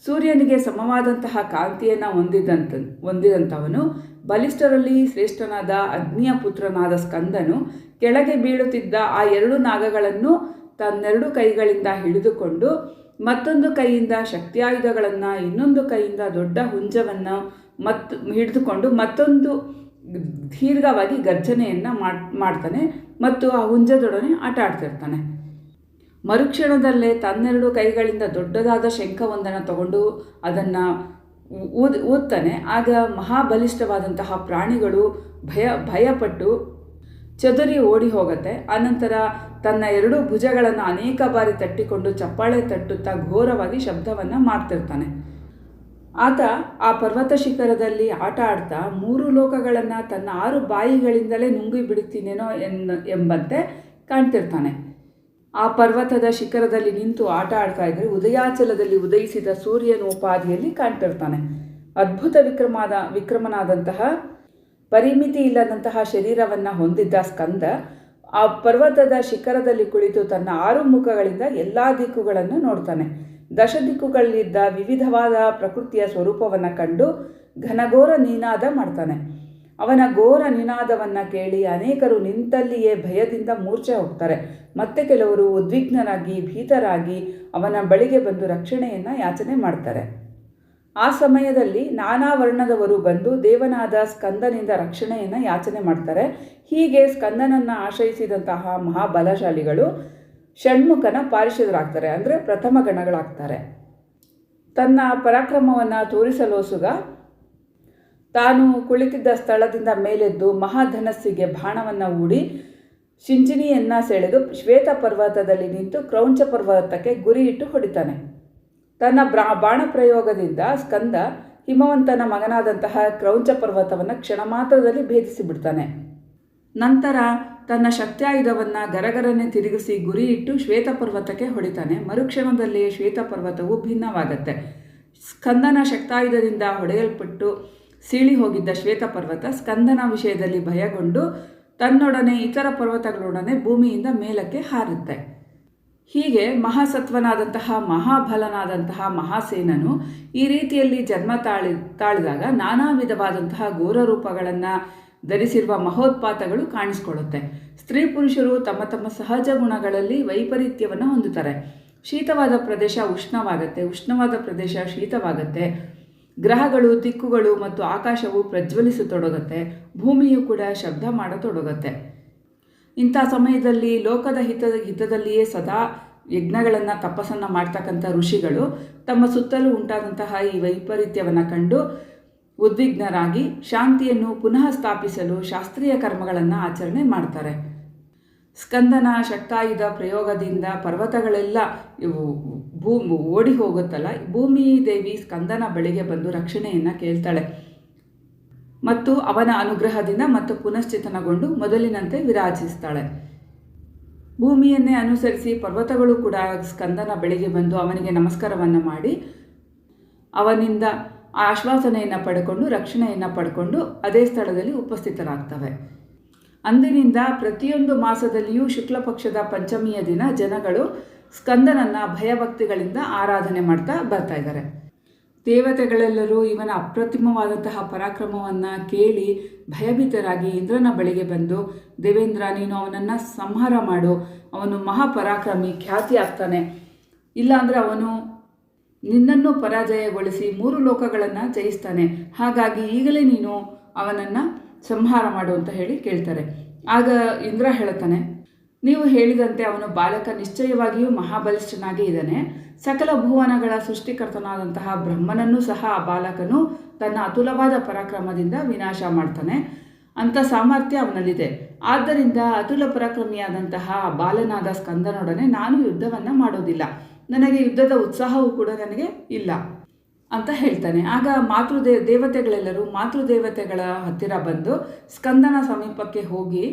ಸೂರ್ಯನಿಗೆ ಸಮವಾದಂತಹ ಕಾಂತಿಯನ್ನು ಹೊಂದಿದಂತ, ಹೊಂದಿದಂಥವನು, ಬಲಿಷ್ಠರಲ್ಲಿ ಶ್ರೇಷ್ಠನಾದ ಅಗ್ನಿಯ ಪುತ್ರನಾದ ಸ್ಕಂದನು, ಕೆಳಗೆ ಬೀಳುತ್ತಿದ್ದ ಆ ಎರಡು ನಾಗಗಳನ್ನು ತನ್ನೆರಡು ಕೈಗಳಿಂದ ಹಿಡಿದುಕೊಂಡು ಮತ್ತೊಂದು ಕೈಯಿಂದ ಶಕ್ತಿಯಾಯುಧಗಳನ್ನು, ಇನ್ನೊಂದು ಕೈಯಿಂದ ದೊಡ್ಡ ಹುಂಜವನ್ನು ಮತ್ತು ಹಿಡಿದುಕೊಂಡು ಮತ್ತೊಂದು ದೀರ್ಘವಾಗಿ ಗರ್ಜನೆಯನ್ನು ಮಾಡ್ತಾನೆ ಮತ್ತು ಆ ಹುಂಜದೊಡನೆ ಆಟ ಆಡ್ತಿರ್ತಾನೆ. ಮರುಕ್ಷಣದಲ್ಲೇ ತನ್ನೆರಡು ಕೈಗಳಿಂದ ದೊಡ್ಡದಾದ ಶಂಖವೊಂದನ್ನು ತಗೊಂಡು ಅದನ್ನು ಊದ್, ಊದ್ತಾನೆ. ಆಗ ಮಹಾಬಲಿಷ್ಠವಾದಂತಹ ಪ್ರಾಣಿಗಳು ಭಯ, ಭಯಪಟ್ಟು ಚದುರಿ ಓಡಿ ಹೋಗುತ್ತೆ. ಆನಂತರ ತನ್ನ ಎರಡೂ ಭುಜಗಳನ್ನು ಅನೇಕ ಬಾರಿ ತಟ್ಟಿಕೊಂಡು ಚಪ್ಪಾಳೆ ತಟ್ಟುತ್ತಾ ಘೋರವಾಗಿ ಶಬ್ದವನ್ನು ಮಾಡ್ತಿರ್ತಾನೆ. ಆತ ಆ ಪರ್ವತ ಶಿಖರದಲ್ಲಿ ಆಟ ಆಡ್ತಾ ಮೂರು ಲೋಕಗಳನ್ನು ತನ್ನ ಆರು ಬಾಯಿಗಳಿಂದಲೇ ನುಂಗಿ ಬಿಡುತ್ತೀನೇನೋ ಎನ್ ಎಂಬಂತೆ ಕಾಣ್ತಿರ್ತಾನೆ. ಆ ಪರ್ವತದ ಶಿಖರದಲ್ಲಿ ನಿಂತು ಆಟ ಆಡ್ತಾ ಇದ್ದರೆ ಉದಯಾಚಲದಲ್ಲಿ ಉದಯಿಸಿದ ಸೂರ್ಯನ ಉಪಾಧಿಯಲ್ಲಿ ಕಾಣ್ತಿರ್ತಾನೆ. ಅದ್ಭುತ ವಿಕ್ರಮಾದ, ವಿಕ್ರಮನಾದಂತಹ ಪರಿಮಿತಿ ಇಲ್ಲದಂತಹ ಶರೀರವನ್ನು ಹೊಂದಿದ್ದ ಸ್ಕಂದ ಆ ಪರ್ವತದ ಶಿಖರದಲ್ಲಿ ಕುಳಿತು ತನ್ನ ಆರು ಮುಖಗಳಿಂದ ಎಲ್ಲ ದಿಕ್ಕುಗಳನ್ನು ನೋಡ್ತಾನೆ. ದಶ ದಿಕ್ಕುಗಳಲ್ಲಿದ್ದ ವಿವಿಧವಾದ ಪ್ರಕೃತಿಯ ಸ್ವರೂಪವನ್ನು ಕಂಡು ಘನಘೋರ ನಿನಾದ ಮಾಡ್ತಾನೆ. ಅವನ ಘೋರ ನಿನಾದವನ್ನು ಕೇಳಿ ಅನೇಕರು ನಿಂತಲ್ಲಿಯೇ ಭಯದಿಂದ ಮೂರ್ಛೆ ಹೋಗ್ತಾರೆ. ಮತ್ತೆ ಕೆಲವರು ಉದ್ವಿಗ್ನರಾಗಿ, ಭೀತರಾಗಿ ಅವನ ಬಳಿಗೆ ಬಂದು ರಕ್ಷಣೆಯನ್ನು ಯಾಚನೆ ಮಾಡ್ತಾರೆ. ಆ ಸಮಯದಲ್ಲಿ ನಾನಾ ವರ್ಣದವರು ಬಂದು ದೇವನಾದ ಸ್ಕಂದನಿಂದ ರಕ್ಷಣೆಯನ್ನು ಯಾಚನೆ ಮಾಡ್ತಾರೆ. ಹೀಗೆ ಸ್ಕಂದನನ್ನು ಆಶ್ರಯಿಸಿದಂತಹ ಮಹಾಬಲಶಾಲಿಗಳು ಷಣ್ಮುಖನ ಪಾರಿಷದರಾಗ್ತಾರೆ ಅಂದರೆ ಪ್ರಥಮ ಗಣಗಳಾಗ್ತಾರೆ. ತನ್ನ ಪರಾಕ್ರಮವನ್ನು ತೋರಿಸಲೋಸುಗ ತಾನು ಕುಳಿತಿದ್ದ ಸ್ಥಳದಿಂದ ಮೇಲೆದ್ದು ಮಹಾಧನಸ್ಸಿಗೆ ಬಾಣವನ್ನು ಹೂಡಿ ಶಿಂಚಿನಿಯನ್ನು ಸೆಳೆದು ಶ್ವೇತ ಪರ್ವತದಲ್ಲಿ ನಿಂತು ಕ್ರೌಂಚ ಪರ್ವತಕ್ಕೆ ಗುರಿಯಿಟ್ಟು ಹೊಡಿತಾನೆ. ತನ್ನ ಬ್ರಾ, ಬಾಣ ಪ್ರಯೋಗದಿಂದ ಸ್ಕಂದ ಹಿಮವಂತನ ಮಗನಾದಂತಹ ಕ್ರೌಂಚ ಪರ್ವತವನ್ನು ಕ್ಷಣ ಮಾತ್ರದಲ್ಲಿ ಭೇದಿಸಿ ಬಿಡ್ತಾನೆ. ನಂತರ ತನ್ನ ಶಕ್ತ್ಯಾಯುಧವನ್ನು ಗರಗರನೆ ತಿರುಗಿಸಿ ಗುರಿಯಿಟ್ಟು ಶ್ವೇತ ಪರ್ವತಕ್ಕೆ ಹೊಡಿತಾನೆ. ಮರುಕ್ಷಣದಲ್ಲಿಯೇ ಶ್ವೇತ ಪರ್ವತವು ಭಿನ್ನವಾಗತ್ತೆ. ಸ್ಕಂದನ ಶಕ್ತಾಯುಧದಿಂದ ಹೊಡೆಯಲ್ಪಟ್ಟು ಸೀಳಿ ಹೋಗಿದ್ದ ಶ್ವೇತ ಪರ್ವತ ಸ್ಕಂದನ ವಿಷಯದಲ್ಲಿ ಭಯಗೊಂಡು ತನ್ನೊಡನೆ ಇತರ ಪರ್ವತಗಳೊಡನೆ ಭೂಮಿಯಿಂದ ಮೇಲಕ್ಕೆ ಹಾರುತ್ತೆ. ಹೀಗೆ ಮಹಾಸತ್ವನಾದಂತಹ, ಮಹಾಬಲನಾದಂತಹ ಮಹಾಸೇನನು ಈ ರೀತಿಯಲ್ಲಿ ಜನ್ಮ ತಾಳಿ, ತಾಳಿದಾಗ ನಾನಾ ವಿಧವಾದಂತಹ ಘೋರ ರೂಪಗಳನ್ನು ಧರಿಸಿರುವ ಮಹೋತ್ಪಾತಗಳು ಕಾಣಿಸಿಕೊಳ್ಳುತ್ತೆ. ಸ್ತ್ರೀ ಪುರುಷರು ತಮ್ಮ ತಮ್ಮ ಸಹಜ ಗುಣಗಳಲ್ಲಿ ವೈಪರೀತ್ಯವನ್ನು ಹೊಂದುತ್ತಾರೆ. ಶೀತವಾದ ಪ್ರದೇಶ ಉಷ್ಣವಾಗುತ್ತೆ, ಉಷ್ಣವಾದ ಪ್ರದೇಶ ಶೀತವಾಗುತ್ತೆ. ಗ್ರಹಗಳು, ದಿಕ್ಕುಗಳು ಮತ್ತು ಆಕಾಶವು ಪ್ರಜ್ವಲಿಸತೊಡಗುತ್ತೆ. ಭೂಮಿಯು ಕೂಡ ಶಬ್ದ ಮಾಡತೊಡಗುತ್ತೆ. ಇಂಥ ಸಮಯದಲ್ಲಿ ಲೋಕದ ಹಿತದ ಹಿತದಲ್ಲಿಯೇ ಸದಾ ಯಜ್ಞಗಳನ್ನು, ತಪಸ್ಸನ್ನು ಮಾಡ್ತಕ್ಕಂಥ ಋಷಿಗಳು ತಮ್ಮ ಸುತ್ತಲೂ ಉಂಟಾದಂತಹ ಈ ವೈಪರೀತ್ಯವನ್ನು ಕಂಡು ಉದ್ವಿಗ್ನರಾಗಿ ಶಾಂತಿಯನ್ನು ಪುನಃ ಸ್ಥಾಪಿಸಲು ಶಾಸ್ತ್ರೀಯ ಕರ್ಮಗಳನ್ನು ಆಚರಣೆ ಮಾಡ್ತಾರೆ. ಸ್ಕಂದನ ಶಕ್ತಾಯುಧ ಪ್ರಯೋಗದಿಂದ ಪರ್ವತಗಳೆಲ್ಲ ಇವು ಭೂ ಓಡಿ ಹೋಗುತ್ತಲ್ಲ ಭೂಮಿ ದೇವಿ ಸ್ಕಂದನ ಬಳಿಗೆ ಬಂದು ರಕ್ಷಣೆಯನ್ನು ಕೇಳ್ತಾಳೆ. ಮತ್ತು ಅವನ ಅನುಗ್ರಹದಿಂದ ಮತ್ತು ಪುನಶ್ಚೇತನಗೊಂಡು ಮೊದಲಿನಂತೆ ವಿರಾಜಿಸ್ತಾಳೆ. ಭೂಮಿಯನ್ನೇ ಅನುಸರಿಸಿ ಪರ್ವತಗಳು ಕೂಡ ಸ್ಕಂದನ ಬೆಳಿಗ್ಗೆ ಬಂದು ಅವನಿಗೆ ನಮಸ್ಕಾರವನ್ನು ಮಾಡಿ, ಅವನಿಂದ ಆಶ್ವಾಸನೆಯನ್ನು ಪಡ್ಕೊಂಡು, ರಕ್ಷಣೆಯನ್ನು ಪಡ್ಕೊಂಡು ಅದೇ ಸ್ಥಳದಲ್ಲಿ ಉಪಸ್ಥಿತರಾಗ್ತವೆ. ಅಂದಿನಿಂದ ಪ್ರತಿಯೊಂದು ಮಾಸದಲ್ಲಿಯೂ ಶುಕ್ಲ ಪಕ್ಷದ ಪಂಚಮಿಯ ದಿನ ಜನಗಳು ಸ್ಕಂದನನ್ನು ಭಯಭಕ್ತಿಗಳಿಂದ ಆರಾಧನೆ ಮಾಡ್ತಾ ಬರ್ತಾ ಇದ್ದಾರೆ. ದೇವತೆಗಳೆಲ್ಲರೂ ಇವನ ಅಪ್ರತಿಮವಾದಂತಹ ಪರಾಕ್ರಮವನ್ನು ಕೇಳಿ ಭಯಭೀತರಾಗಿ ಇಂದ್ರನ ಬಳಿಗೆ ಬಂದು, ದೇವೇಂದ್ರ, ನೀನು ಅವನನ್ನು ಸಂಹಾರ ಮಾಡು. ಅವನು ಮಹಾಪರಾಕ್ರಮಿ, ಖ್ಯಾತಿ ಆಗ್ತಾನೆ. ಇಲ್ಲಾಂದರೆ ಅವನು ನಿನ್ನನ್ನು ಪರಾಜಯಗೊಳಿಸಿ ಮೂರು ಲೋಕಗಳನ್ನು ಜಯಿಸ್ತಾನೆ. ಹಾಗಾಗಿ ಈಗಲೇ ನೀನು ಅವನನ್ನು ಸಂಹಾರ ಮಾಡು ಅಂತ ಹೇಳಿ ಕೇಳ್ತಾರೆ. ಆಗ ಇಂದ್ರ ಹೇಳುತ್ತಾನೆ ನೀವು ಹೇಳಿದಂತೆ ಅವನು ಬಾಲಕ ನಿಶ್ಚಯವಾಗಿಯೂ ಮಹಾಬಲಿಷ್ಠನಾಗಿ ಇದ್ದಾನೆ. ಸಕಲ ಭುವನಗಳ ಸೃಷ್ಟಿಕರ್ತನಾದಂತಹ ಬ್ರಹ್ಮನನ್ನು ಸಹ ಆ ಬಾಲಕನು ತನ್ನ ಅತುಲವಾದ ಪರಾಕ್ರಮದಿಂದ ವಿನಾಶ ಮಾಡ್ತಾನೆ. ಅಂಥ ಸಾಮರ್ಥ್ಯ ಅವನಲ್ಲಿದೆ. ಆದ್ದರಿಂದ ಅತುಲ ಪರಾಕ್ರಮಿಯಾದಂತಹ ಬಾಲನಾದ ಸ್ಕಂದನೊಡನೆ ನಾನು ಯುದ್ಧವನ್ನು ಮಾಡೋದಿಲ್ಲ. ನನಗೆ ಯುದ್ಧದ ಉತ್ಸಾಹವೂ ಕೂಡ ನನಗೆ ಇಲ್ಲ ಅಂತ ಹೇಳ್ತಾನೆ. ಆಗ ಮಾತೃದೇ ದೇವತೆಗಳೆಲ್ಲರೂ ಮಾತೃದೇವತೆಗಳ ಹತ್ತಿರ ಬಂದು ಸ್ಕಂದನ ಸಮೀಪಕ್ಕೆ ಹೋಗಿ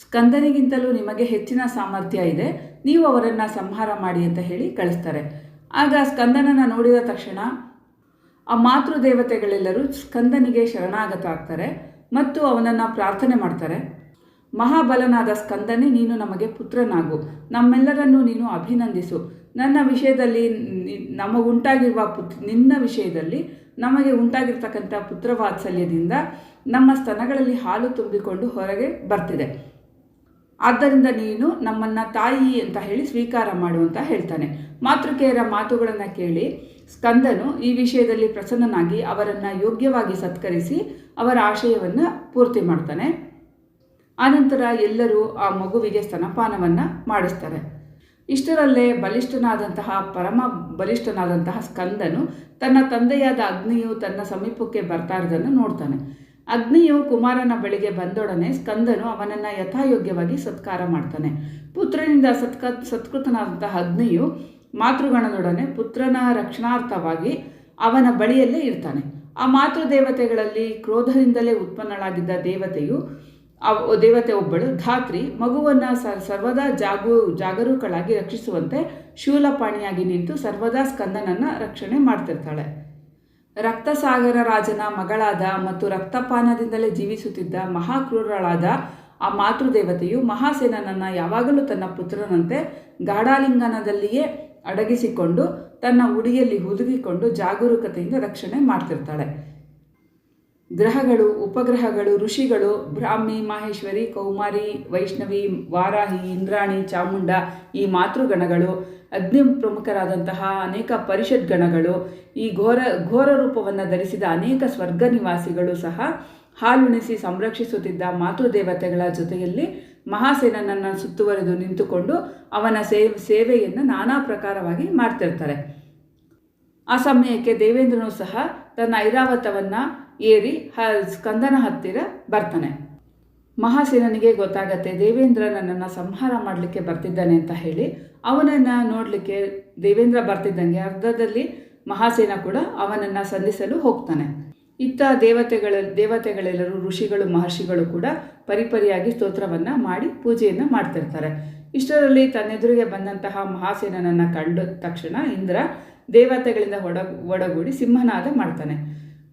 ಸ್ಕಂದನಿಗಿಂತಲೂ ನಿಮಗೆ ಹೆಚ್ಚಿನ ಸಾಮರ್ಥ್ಯ ಇದೆ. ನೀವು ಅವರನ್ನು ಸಂಹಾರ ಮಾಡಿ ಅಂತ ಹೇಳಿ ಕಳಿಸ್ತಾರೆ. ಆಗ ಸ್ಕಂದನನ ನೋಡಿದ ತಕ್ಷಣ ಆ ಮಾತೃ ದೇವತೆಗಳೆಲ್ಲರೂ ಸ್ಕಂದನಿಗೆ ಶರಣಾಗತ ಆಗ್ತಾರೆ ಮತ್ತು ಅವನನ್ನು ಪ್ರಾರ್ಥನೆ ಮಾಡ್ತಾರೆ. ಮಹಾಬಲನಾದ ಸ್ಕಂದನೆ, ನೀನು ನಮಗೆ ಪುತ್ರನಾಗು. ನಮ್ಮೆಲ್ಲರನ್ನು ನೀನು ಅಭಿನಂದಿಸು. ನನ್ನ ವಿಷಯದಲ್ಲಿ ನಮಗುಂಟಾಗಿರುವ ಪುತ್, ನಿನ್ನ ವಿಷಯದಲ್ಲಿ ನಮಗೆ ಉಂಟಾಗಿರ್ತಕ್ಕಂಥ ಪುತ್ರವಾತ್ಸಲ್ಯದಿಂದ ನಮ್ಮ ಸ್ತನಗಳಲ್ಲಿ ಹಾಲು ತುಂಬಿಕೊಂಡು ಹೊರಗೆ ಬರ್ತಿದೆ. ಆದ್ದರಿಂದ ನೀನು ನಮ್ಮನ್ನು ತಾಯಿ ಅಂತ ಹೇಳಿ ಸ್ವೀಕಾರ ಮಾಡು ಅಂತ ಹೇಳ್ತಾನೆ. ಮಾತೃಕೆಯರ ಮಾತುಗಳನ್ನು ಕೇಳಿ ಸ್ಕಂದನು ಈ ವಿಷಯದಲ್ಲಿ ಪ್ರಸನ್ನನಾಗಿ ಅವರನ್ನು ಯೋಗ್ಯವಾಗಿ ಸತ್ಕರಿಸಿ ಅವರ ಆಶಯವನ್ನು ಪೂರ್ತಿ ಮಾಡ್ತಾನೆ. ಆನಂತರ ಎಲ್ಲರೂ ಆ ಮಗುವಿಗೆ ಸ್ತನಪಾನವನ್ನು ಮಾಡಿಸ್ತಾರೆ. ಇಷ್ಟರಲ್ಲೇ ಬಲಿಷ್ಠನಾದಂತಹ ಪರಮ ಬಲಿಷ್ಠನಾದಂತಹ ಸ್ಕಂದನು ತನ್ನ ತಂದೆಯಾದ ಅಗ್ನಿಯು ತನ್ನ ಸಮೀಪಕ್ಕೆ ಬರ್ತಾ ಇರೋದನ್ನು ನೋಡ್ತಾನೆ. ಅಗ್ನಿಯು ಕುಮಾರನ ಬಳಿಗೆ ಬಂದೊಡನೆ ಸ್ಕಂದನು ಅವನನ್ನು ಯಥಾಯೋಗ್ಯವಾಗಿ ಸತ್ಕಾರ ಮಾಡ್ತಾನೆ. ಪುತ್ರನಿಂದ ಸತ್ಕ, ಸತ್ಕೃತನಾದಂತಹ ಅಗ್ನಿಯು ಮಾತೃಗಣದೊಡನೆ ಪುತ್ರನ ರಕ್ಷಣಾರ್ಥವಾಗಿ ಅವನ ಬಳಿಯಲ್ಲೇ ಇರ್ತಾನೆ. ಆ ಮಾತೃ ದೇವತೆಗಳಲ್ಲಿ ಕ್ರೋಧದಿಂದಲೇ ಉತ್ಪನ್ನಳಾಗಿದ್ದ ದೇವತೆಯು ದೇವತೆ ಒಬ್ಬಳು ಧಾತ್ರಿ, ಮಗುವನ್ನು ಸರ್ವದಾ ಜಾಗು, ಜಾಗರೂಕಳಾಗಿ ರಕ್ಷಿಸುವಂತೆ ಶೂಲಪಾಣಿಯಾಗಿ ನಿಂತು ಸರ್ವದಾ ಸ್ಕಂದನನ್ನು ರಕ್ಷಣೆ ಮಾಡ್ತಿರ್ತಾಳೆ. ರಕ್ತಸಾಗರ ರಾಜನ ಮಗಳಾದ ಮತ್ತು ರಕ್ತಪಾನದಿಂದಲೇ ಜೀವಿಸುತ್ತಿದ್ದ ಮಹಾಕ್ರೂರಳಾದ ಆ ಮಾತೃದೇವತೆಯು ಮಹಾಸೇನನನ್ನು ಯಾವಾಗಲೂ ತನ್ನ ಪುತ್ರನಂತೆ ಗಾಢಾಲಿಂಗನದಲ್ಲಿಯೇ ಅಡಗಿಸಿಕೊಂಡು ತನ್ನ ಉಡಿಯಲ್ಲಿ ಹುದುಗಿಕೊಂಡು ಜಾಗರೂಕತೆಯಿಂದ ರಕ್ಷಣೆ ಮಾಡ್ತಿರ್ತಾಳೆ. ಗ್ರಹಗಳು, ಉಪಗ್ರಹಗಳು, ಋಷಿಗಳು, ಬ್ರಾಹ್ಮಿ, ಮಾಹೇಶ್ವರಿ, ಕೌಮಾರಿ, ವೈಷ್ಣವಿ, ವಾರಾಹಿ, ಇಂದ್ರಾಣಿ, ಚಾಮುಂಡ ಈ ಮಾತೃಗಣಗಳು ಅಗ್ನಿ ಪ್ರಮುಖರಾದಂತಹ ಅನೇಕ ಪರಿಷತ್ ಗಣಗಳು ಈ ಘೋರ ಘೋರ ರೂಪವನ್ನು ಧರಿಸಿದ ಅನೇಕ ಸ್ವರ್ಗ ನಿವಾಸಿಗಳು ಸಹ ಹಾಲುಣಿಸಿ ಸಂರಕ್ಷಿಸುತ್ತಿದ್ದ ಮಾತೃದೇವತೆಗಳ ಜೊತೆಯಲ್ಲಿ ಮಹಾಸೇನನನ್ನು ಸುತ್ತುವರೆದು ನಿಂತುಕೊಂಡು ಅವನ ಸೇವ್ ಸೇವೆಯನ್ನು ನಾನಾ ಪ್ರಕಾರವಾಗಿ ಮಾಡ್ತಿರ್ತಾರೆ. ಆ ಸಮಯಕ್ಕೆ ದೇವೇಂದ್ರನು ಸಹ ತನ್ನ ಐರಾವತವನ್ನು ಏರಿ ಹ, ಸ್ಕಂದನ ಹತ್ತಿರ ಬರ್ತಾನೆ. ಮಹಾಸೇನನಿಗೆ ಗೊತ್ತಾಗತ್ತೆ, ದೇವೇಂದ್ರ ನನ್ನನ್ನು ಸಂಹಾರ ಮಾಡಲಿಕ್ಕೆ ಬರ್ತಿದ್ದಾನೆ ಅಂತ ಹೇಳಿ ಅವನನ್ನು ನೋಡಲಿಕ್ಕೆ ದೇವೇಂದ್ರ ಬರ್ತಿದ್ದಂಗೆ ಅರ್ಧದಲ್ಲಿ ಮಹಾಸೇನ ಕೂಡ ಅವನನ್ನು ಸಂಧಿಸಲು ಹೋಗ್ತಾನೆ. ಇತ್ತ ದೇವತೆಗಳ, ದೇವತೆಗಳೆಲ್ಲರೂ, ಋಷಿಗಳು, ಮಹರ್ಷಿಗಳು ಕೂಡ ಪರಿಪರಿಯಾಗಿ ಸ್ತೋತ್ರವನ್ನು ಮಾಡಿ ಪೂಜೆಯನ್ನು ಮಾಡ್ತಿರ್ತಾರೆ. ಇಷ್ಟರಲ್ಲಿ ತನ್ನೆದುರಿಗೆ ಬಂದಂತಹ ಮಹಾಸೇನನನ್ನು ಕಂಡ ತಕ್ಷಣ ಇಂದ್ರ ದೇವತೆಗಳಿಂದ ಒಡ, ಒಡಗೂಡಿ ಸಿಂಹನಾದ ಮಾಡ್ತಾನೆ.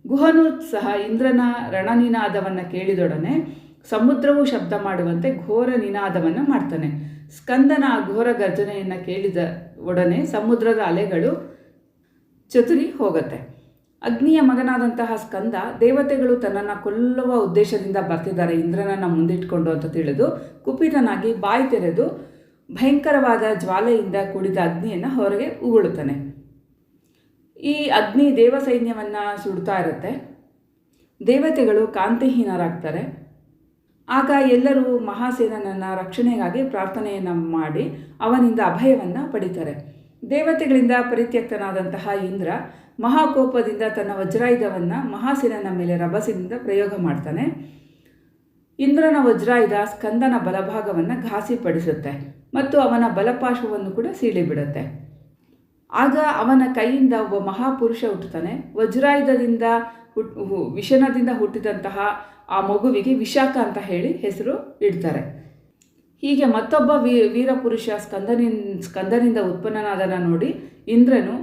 ಗುಹನು ಸಹ ಇಂದ್ರನ ರಣನಿನಾದವನ್ನು ಕೇಳಿದೊಡನೆ ಸಮುದ್ರವು ಶಬ್ದ ಮಾಡುವಂತೆ ಘೋರ ನಿನಾದವನ್ನು ಮಾಡ್ತಾನೆ. ಸ್ಕಂದನ ಘೋರ ಗರ್ಜನೆಯನ್ನು ಕೇಳಿದ ಒಡನೆ ಸಮುದ್ರದ ಅಲೆಗಳು ಚತುರಿ ಹೋಗುತ್ತೆ. ಅಗ್ನಿಯ ಮಗನಾದಂತಹ ಸ್ಕಂದ ದೇವತೆಗಳು ತನ್ನನ್ನು ಕೊಲ್ಲುವ ಉದ್ದೇಶದಿಂದ ಬರ್ತಿದ್ದಾರೆ. ಇಂದ್ರನನ್ನು ಮುಂದಿಟ್ಕೊಂಡು ಅಂತ ತಿಳಿದು ಕುಪಿತನಾಗಿ ಬಾಯಿ ತೆರೆದು ಭಯಂಕರವಾದ ಜ್ವಾಲೆಯಿಂದ ಕೂಡಿದ ಅಗ್ನಿಯನ್ನು ಹೊರಗೆ ಉಗುಳುತ್ತಾನೆ. ಈ ಅಗ್ನಿ ದೇವ ಸೈನ್ಯವನ್ನು ಸುಡ್ತಾ ಇರುತ್ತೆ. ದೇವತೆಗಳು ಕಾಂತಿಹೀನರಾಗ್ತಾರೆ. ಆಗ ಎಲ್ಲರೂ ಮಹಾಸೇನನನ್ನ ರಕ್ಷಣೆಗಾಗಿ ಪ್ರಾರ್ಥನೆಯನ್ನು ಮಾಡಿ ಅವನಿಂದ ಅಭಯವನ್ನು ಪಡಿತಾರೆ. ದೇವತೆಗಳಿಂದ ಪರಿತ್ಯಕ್ತನಾದಂತಹ ಇಂದ್ರ ಮಹಾಕೋಪದಿಂದ ತನ್ನ ವಜ್ರಾಯುಧವನ್ನು ಮಹಾಸೇನನ ಮೇಲೆ ರಭಸದಿಂದ ಪ್ರಯೋಗ ಮಾಡ್ತಾನೆ. ಇಂದ್ರನ ವಜ್ರಾಯುಧ ಸ್ಕಂದನ ಬಲಭಾಗವನ್ನು ಘಾಸಿಪಡಿಸುತ್ತೆ ಮತ್ತು ಅವನ ಬಲಪಾರ್ಶ್ವವನ್ನು ಕೂಡ ಸೀಳಿಬಿಡುತ್ತೆ. ಆಗ ಅವನ ಕೈಯಿಂದ ಒಬ್ಬ ಮಹಾಪುರುಷ ಹುಟ್ಟುತ್ತಾನೆ. ವಜ್ರಾಯುಧದಿಂದ ಹುಟ್ ವಿಷನದಿಂದ ಹುಟ್ಟಿದಂತಹ ಆ ಮಗುವಿಗೆ ವಿಶಾಖ ಅಂತ ಹೇಳಿ ಹೆಸರು ಇಡ್ತಾರೆ. ಹೀಗೆ ಮತ್ತೊಬ್ಬ ವೀ, ವೀರಪುರುಷ ಸ್ಕಂದನಿನ್, ಸ್ಕಂದನಿಂದ ಉತ್ಪನ್ನನಾದನ ನೋಡಿ ಇಂದ್ರನು,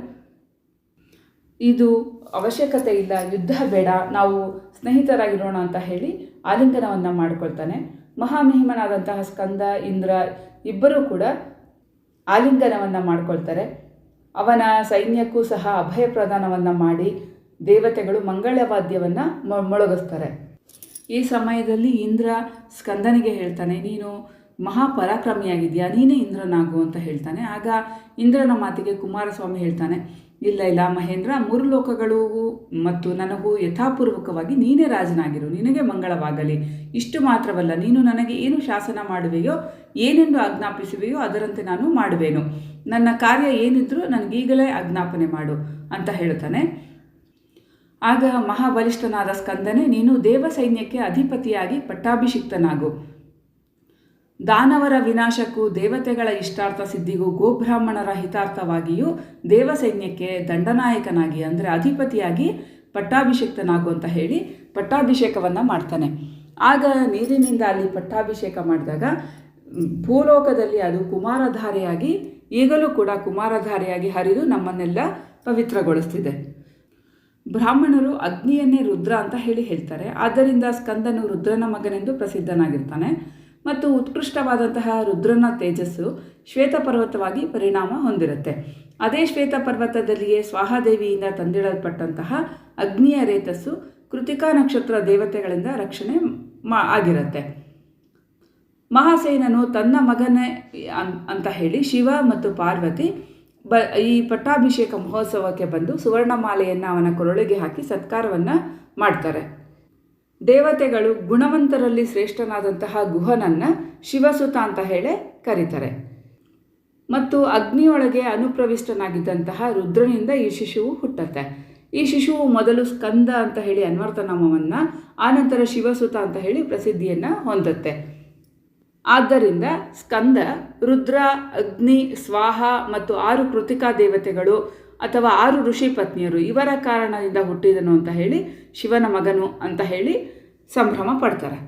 ಇದು ಅವಶ್ಯಕತೆ ಇಲ್ಲ, ಯುದ್ಧ ಬೇಡ, ನಾವು ಸ್ನೇಹಿತರಾಗಿರೋಣ ಅಂತ ಹೇಳಿ ಆಲಿಂಗನವನ್ನು ಮಾಡಿಕೊಳ್ತಾನೆ. ಮಹಾಮಹಿಮನಾದಂತಹ ಸ್ಕಂದ, ಇಂದ್ರ ಇಬ್ಬರೂ ಕೂಡ ಆಲಿಂಗನವನ್ನು ಮಾಡ್ಕೊಳ್ತಾರೆ. ಅವನ ಸೈನ್ಯಕ್ಕೂ ಸಹ ಅಭಯ ಪ್ರದಾನವನ್ನು ಮಾಡಿ ದೇವತೆಗಳು ಮಂಗಳವಾದ್ಯವನ್ನು ಮೊಳಗಿಸ್ತಾರೆ. ಈ ಸಮಯದಲ್ಲಿ ಇಂದ್ರ ಸ್ಕಂದನಿಗೆ ಹೇಳ್ತಾನೆ, ನೀನು ಮಹಾಪರಾಕ್ರಮಿಯಾಗಿದೆಯಾ? ನೀನೇ ಇಂದ್ರನಾಗು ಅಂತ ಹೇಳ್ತಾನೆ. ಆಗ ಇಂದ್ರನ ಮಾತಿಗೆ ಕುಮಾರಸ್ವಾಮಿ ಹೇಳ್ತಾನೆ, ಇಲ್ಲ ಇಲ್ಲ ಮಹೇಂದ್ರ, ಮೂರು ಲೋಕಗಳಿಗೂ ಮತ್ತು ನನಗೂ ಯಥಾಪೂರ್ವಕವಾಗಿ ನೀನೇ ರಾಜನಾಗಿರು. ನಿನಗೆ ಮಂಗಳವಾಗಲಿ. ಇಷ್ಟು ಮಾತ್ರವಲ್ಲ, ನೀನು ನನಗೆ ಏನು ಶಾಸನ ಮಾಡುವೆಯೋ, ಏನೆಂದು ಆಜ್ಞಾಪಿಸುವೆಯೋ, ಅದರಂತೆ ನಾನು ಮಾಡುವೆನು. ನನ್ನ ಕಾರ್ಯ ಏನಿದ್ರೂ ನನಗೀಗಲೇ ಆಜ್ಞಾಪನೆ ಮಾಡು ಅಂತ ಹೇಳ್ತಾನೆ. ಆಗ ಮಹಾಬಲಿಷ್ಠನಾದ ಸ್ಕಂದನೇ, ನೀನು ದೇವಸೈನ್ಯಕ್ಕೆ ಅಧಿಪತಿಯಾಗಿ ಪಟ್ಟಾಭಿಷಿಕ್ತನಾಗು. ದಾನವರ ವಿನಾಶಕ್ಕೂ ದೇವತೆಗಳ ಇಷ್ಟಾರ್ಥ ಸಿದ್ಧಿಗೂ ಗೋಬ್ರಾಹ್ಮಣರ ಹಿತಾರ್ಥವಾಗಿಯೂ ದೇವಸೈನ್ಯಕ್ಕೆ ದಂಡನಾಯಕನಾಗಿ ಅಂದರೆ ಅಧಿಪತಿಯಾಗಿ ಪಟ್ಟಾಭಿಷಿಕ್ತನಾಗು ಅಂತ ಹೇಳಿ ಪಟ್ಟಾಭಿಷೇಕವನ್ನು ಮಾಡ್ತಾನೆ. ಆಗ ನೀರಿನಿಂದ ಅಲ್ಲಿ ಪಟ್ಟಾಭಿಷೇಕ ಮಾಡಿದಾಗ ಭೂಲೋಕದಲ್ಲಿ ಅದು ಕುಮಾರಧಾರೆಯಾಗಿ ಈಗಲೂ ಕೂಡ ಕುಮಾರಧಾರೆಯಾಗಿ ಹರಿದು ನಮ್ಮನ್ನೆಲ್ಲ ಪವಿತ್ರಗೊಳಿಸ್ತಿದೆ. ಬ್ರಾಹ್ಮಣರು ಅಗ್ನಿಯನ್ನೇ ರುದ್ರ ಅಂತ ಹೇಳಿ ಹೇಳ್ತಾರೆ. ಆದ್ದರಿಂದ ಸ್ಕಂದನು ರುದ್ರನ ಮಗನೆಂದು ಪ್ರಸಿದ್ಧನಾಗಿರ್ತಾನೆ. ಮತ್ತು ಉತ್ಕೃಷ್ಟವಾದಂತಹ ರುದ್ರನ ತೇಜಸ್ಸು ಶ್ವೇತಪರ್ವತವಾಗಿ ಪರಿಣಾಮ ಹೊಂದಿರುತ್ತೆ. ಅದೇ ಶ್ವೇತ ಪರ್ವತದಲ್ಲಿಯೇ ಸ್ವಾಹಾದೇವಿಯಿಂದ ತಂದಿಡಲ್ಪಟ್ಟಂತಹ ಅಗ್ನಿಯ ರೇತಸ್ಸು ಕೃತಿಕಾ ನಕ್ಷತ್ರ ದೇವತೆಗಳಿಂದ ರಕ್ಷಣೆ ಮಾ ಆಗಿರುತ್ತೆ. ಮಹಾಸೇನನು ತನ್ನ ಮಗನೇ ಅಂತ ಹೇಳಿ ಶಿವ ಮತ್ತು ಪಾರ್ವತಿ ಬ, ಈ ಪಟ್ಟಾಭಿಷೇಕ ಮಹೋತ್ಸವಕ್ಕೆ ಬಂದು ಸುವರ್ಣಮಾಲೆಯನ್ನು ಅವನ ಕೊರಳಿಗೆ ಹಾಕಿ ಸತ್ಕಾರವನ್ನು ಮಾಡ್ತಾರೆ. ದೇವತೆಗಳು ಗುಣವಂತರಲ್ಲಿ ಶ್ರೇಷ್ಠನಾದಂತಹ ಗುಹನನ್ನು ಶಿವಸುತ ಅಂತ ಹೇಳಿ ಕರೀತಾರೆ. ಮತ್ತು ಅಗ್ನಿಯೊಳಗೆ ಅನುಪ್ರವಿಷ್ಟನಾಗಿದ್ದಂತಹ ರುದ್ರನಿಂದ ಈ ಶಿಶುವು ಹುಟ್ಟತ್ತೆ. ಈ ಶಿಶುವು ಮೊದಲು ಸ್ಕಂದ ಅಂತ ಹೇಳಿ ಅನ್ವರ್ಥನಾಮವನ್ನು ಆನಂತರ ಶಿವಸುತ ಅಂತ ಹೇಳಿ ಪ್ರಸಿದ್ಧಿಯನ್ನು ಹೊಂದುತ್ತೆ. ಆದ್ದರಿಂದ ಸ್ಕಂದ, ರುದ್ರ, ಅಗ್ನಿ, ಸ್ವಾಹ ಮತ್ತು ಆರು ಕೃತಿಕಾ ದೇವತೆಗಳು ಅಥವಾ ಆರು ಋಷಿ ಪತ್ನಿಯರು ಇವರ ಕಾರಣದಿಂದ ಹುಟ್ಟಿದನು ಅಂತ ಹೇಳಿ ಶಿವನ ಮಗನು ಅಂತ ಹೇಳಿ ಸಂಭ್ರಮ ಪಡ್ತಾರೆ.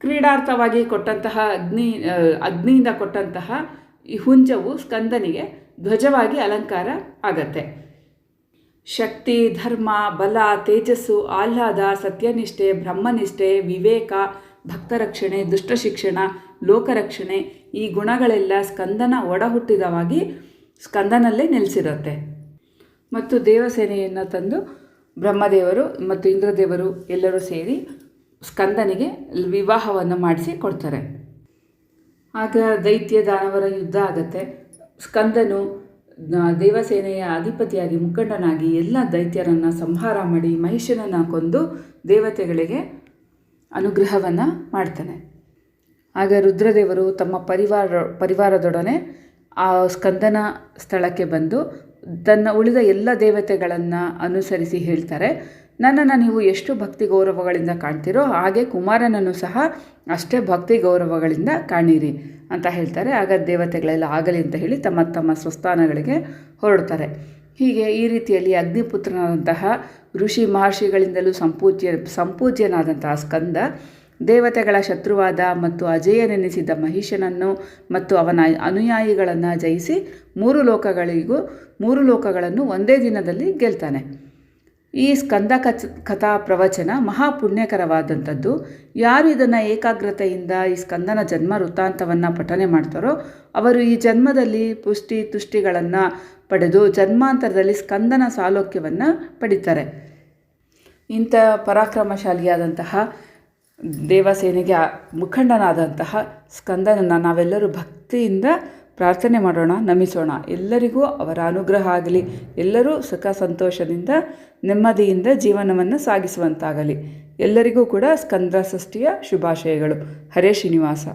ಕ್ರೀಡಾರ್ಥವಾಗಿ ಕೊಟ್ಟಂತಹ ಅಗ್ನಿ ಅಗ್ನಿಯಿಂದ ಕೊಟ್ಟಂತಹ ಈ ಹುಂಜವು ಸ್ಕಂದನಿಗೆ ಧ್ವಜವಾಗಿ ಅಲಂಕಾರ ಆಗತ್ತೆ. ಶಕ್ತಿ, ಧರ್ಮ, ಬಲ, ತೇಜಸ್ಸು, ಆಹ್ಲಾದ, ಸತ್ಯನಿಷ್ಠೆ, ಬ್ರಹ್ಮನಿಷ್ಠೆ, ವಿವೇಕ, ಭಕ್ತರಕ್ಷಣೆ, ದುಷ್ಟಶಿಕ್ಷಣ ಲೋಕರಕ್ಷಣೆ, ಈ ಗುಣಗಳೆಲ್ಲ ಸ್ಕಂದನ ಒಡಹುಟ್ಟಿದವಾಗಿ ಸ್ಕಂದನಲ್ಲೇ ನೆಲೆಸಿರುತ್ತೆ. ಮತ್ತು ದೇವಸೇನೆಯನ್ನು ತಂದು ಬ್ರಹ್ಮದೇವರು ಮತ್ತು ಇಂದ್ರದೇವರು ಎಲ್ಲರೂ ಸೇರಿ ಸ್ಕಂದನಿಗೆ ವಿವಾಹವನ್ನು ಮಾಡಿಸಿ ಕೊಡ್ತಾರೆ. ಆಗ ದೈತ್ಯ ದಾನವರ ಯುದ್ಧ ಆಗತ್ತೆ. ಸ್ಕಂದನು ದೇವಸೇನೆಯ ಅಧಿಪತಿಯಾಗಿ ಮುಖಂಡನಾಗಿ ಎಲ್ಲ ದೈತ್ಯರನ್ನು ಸಂಹಾರ ಮಾಡಿ ಮಹಿಷನನ್ನು ಕೊಂದು ದೇವತೆಗಳಿಗೆ ಅನುಗ್ರಹವನ್ನು ಮಾಡ್ತಾನೆ. ಆಗ ರುದ್ರದೇವರು ತಮ್ಮ ಪರಿವಾರ, ಪರಿವಾರದೊಡನೆ ಆ ಸ್ಕಂದನ ಸ್ಥಳಕ್ಕೆ ಬಂದು ತನ್ನ ಉಳಿದ ಎಲ್ಲ ದೇವತೆಗಳನ್ನು ಅನುಸರಿಸಿ ಹೇಳ್ತಾರೆ, ನನ್ನನ್ನು ನೀವು ಎಷ್ಟು ಭಕ್ತಿ ಗೌರವಗಳಿಂದ ಕಾಣ್ತೀರೋ ಹಾಗೆ ಕುಮಾರನನ್ನು ಸಹ ಅಷ್ಟೇ ಭಕ್ತಿ ಗೌರವಗಳಿಂದ ಕಾಣಿರಿ ಅಂತ ಹೇಳ್ತಾರೆ. ಆಗ ದೇವತೆಗಳೆಲ್ಲ ಆಗಲಿ ಅಂತ ಹೇಳಿ ತಮ್ಮ ತಮ್ಮ ಸ್ವಸ್ಥಾನಗಳಿಗೆ ಹೊರಡ್ತಾರೆ. ಹೀಗೆ ಈ ರೀತಿಯಲ್ಲಿ ಅಗ್ನಿಪುತ್ರನಾದಂತಹ ಋಷಿ ಮಹರ್ಷಿಗಳಿಂದಲೂ ಸಂಪೂಜ್ಯ, ಸಂಪೂಜ್ಯನಾದಂತಹ ಸ್ಕಂದ ದೇವತೆಗಳ ಶತ್ರುವಾದ ಮತ್ತು ಅಜೇಯನೆನಿಸಿದ ಮಹಿಷನನ್ನು ಮತ್ತು ಅವನ ಅನುಯಾಯಿಗಳನ್ನು ಜಯಿಸಿ ಮೂರು ಲೋಕಗಳಿಗೂ ಮೂರು ಲೋಕಗಳನ್ನು ಒಂದೇ ದಿನದಲ್ಲಿ ಗೆಲ್ತಾನೆ. ಈ ಸ್ಕಂದ ಕಚ್ ಕಥಾ ಪ್ರವಚನ ಮಹಾ ಪುಣ್ಯಕರವಾದಂಥದ್ದು ಯಾರು ಇದನ್ನು ಏಕಾಗ್ರತೆಯಿಂದ ಈ ಸ್ಕಂದನ ಜನ್ಮ ವೃತ್ತಾಂತವನ್ನು ಪಠನೆ ಮಾಡ್ತಾರೋ ಅವರು ಈ ಜನ್ಮದಲ್ಲಿ ಪುಷ್ಟಿ ತುಷ್ಟಿಗಳನ್ನು ಪಡೆದು ಜನ್ಮಾಂತರದಲ್ಲಿ ಸ್ಕಂದನ ಸಾಲೋಕ್ಯವನ್ನು ಪಡಿತಾರೆ. ಇಂಥ ಪರಾಕ್ರಮಶಾಲಿಯಾದಂತಹ ದೇವಸೇನೆಗೆ ಮುಖಂಡನಾದಂತಹ ಸ್ಕಂದನನ್ನು ನಾವೆಲ್ಲರೂ ಭಕ್ತಿಯಿಂದ ಪ್ರಾರ್ಥನೆ ಮಾಡೋಣ, ನಮಿಸೋಣ. ಎಲ್ಲರಿಗೂ ಅವರ ಅನುಗ್ರಹ ಆಗಲಿ. ಎಲ್ಲರೂ ಸುಖ ಸಂತೋಷದಿಂದ, ನೆಮ್ಮದಿಯಿಂದ ಜೀವನವನ್ನು ಸಾಗಿಸುವಂತಾಗಲಿ. ಎಲ್ಲರಿಗೂ ಕೂಡ ಸ್ಕಂದ ಷಷ್ಠಿಯ ಶುಭಾಶಯಗಳು. ಹರೇ ಶ್ರೀನಿವಾಸ.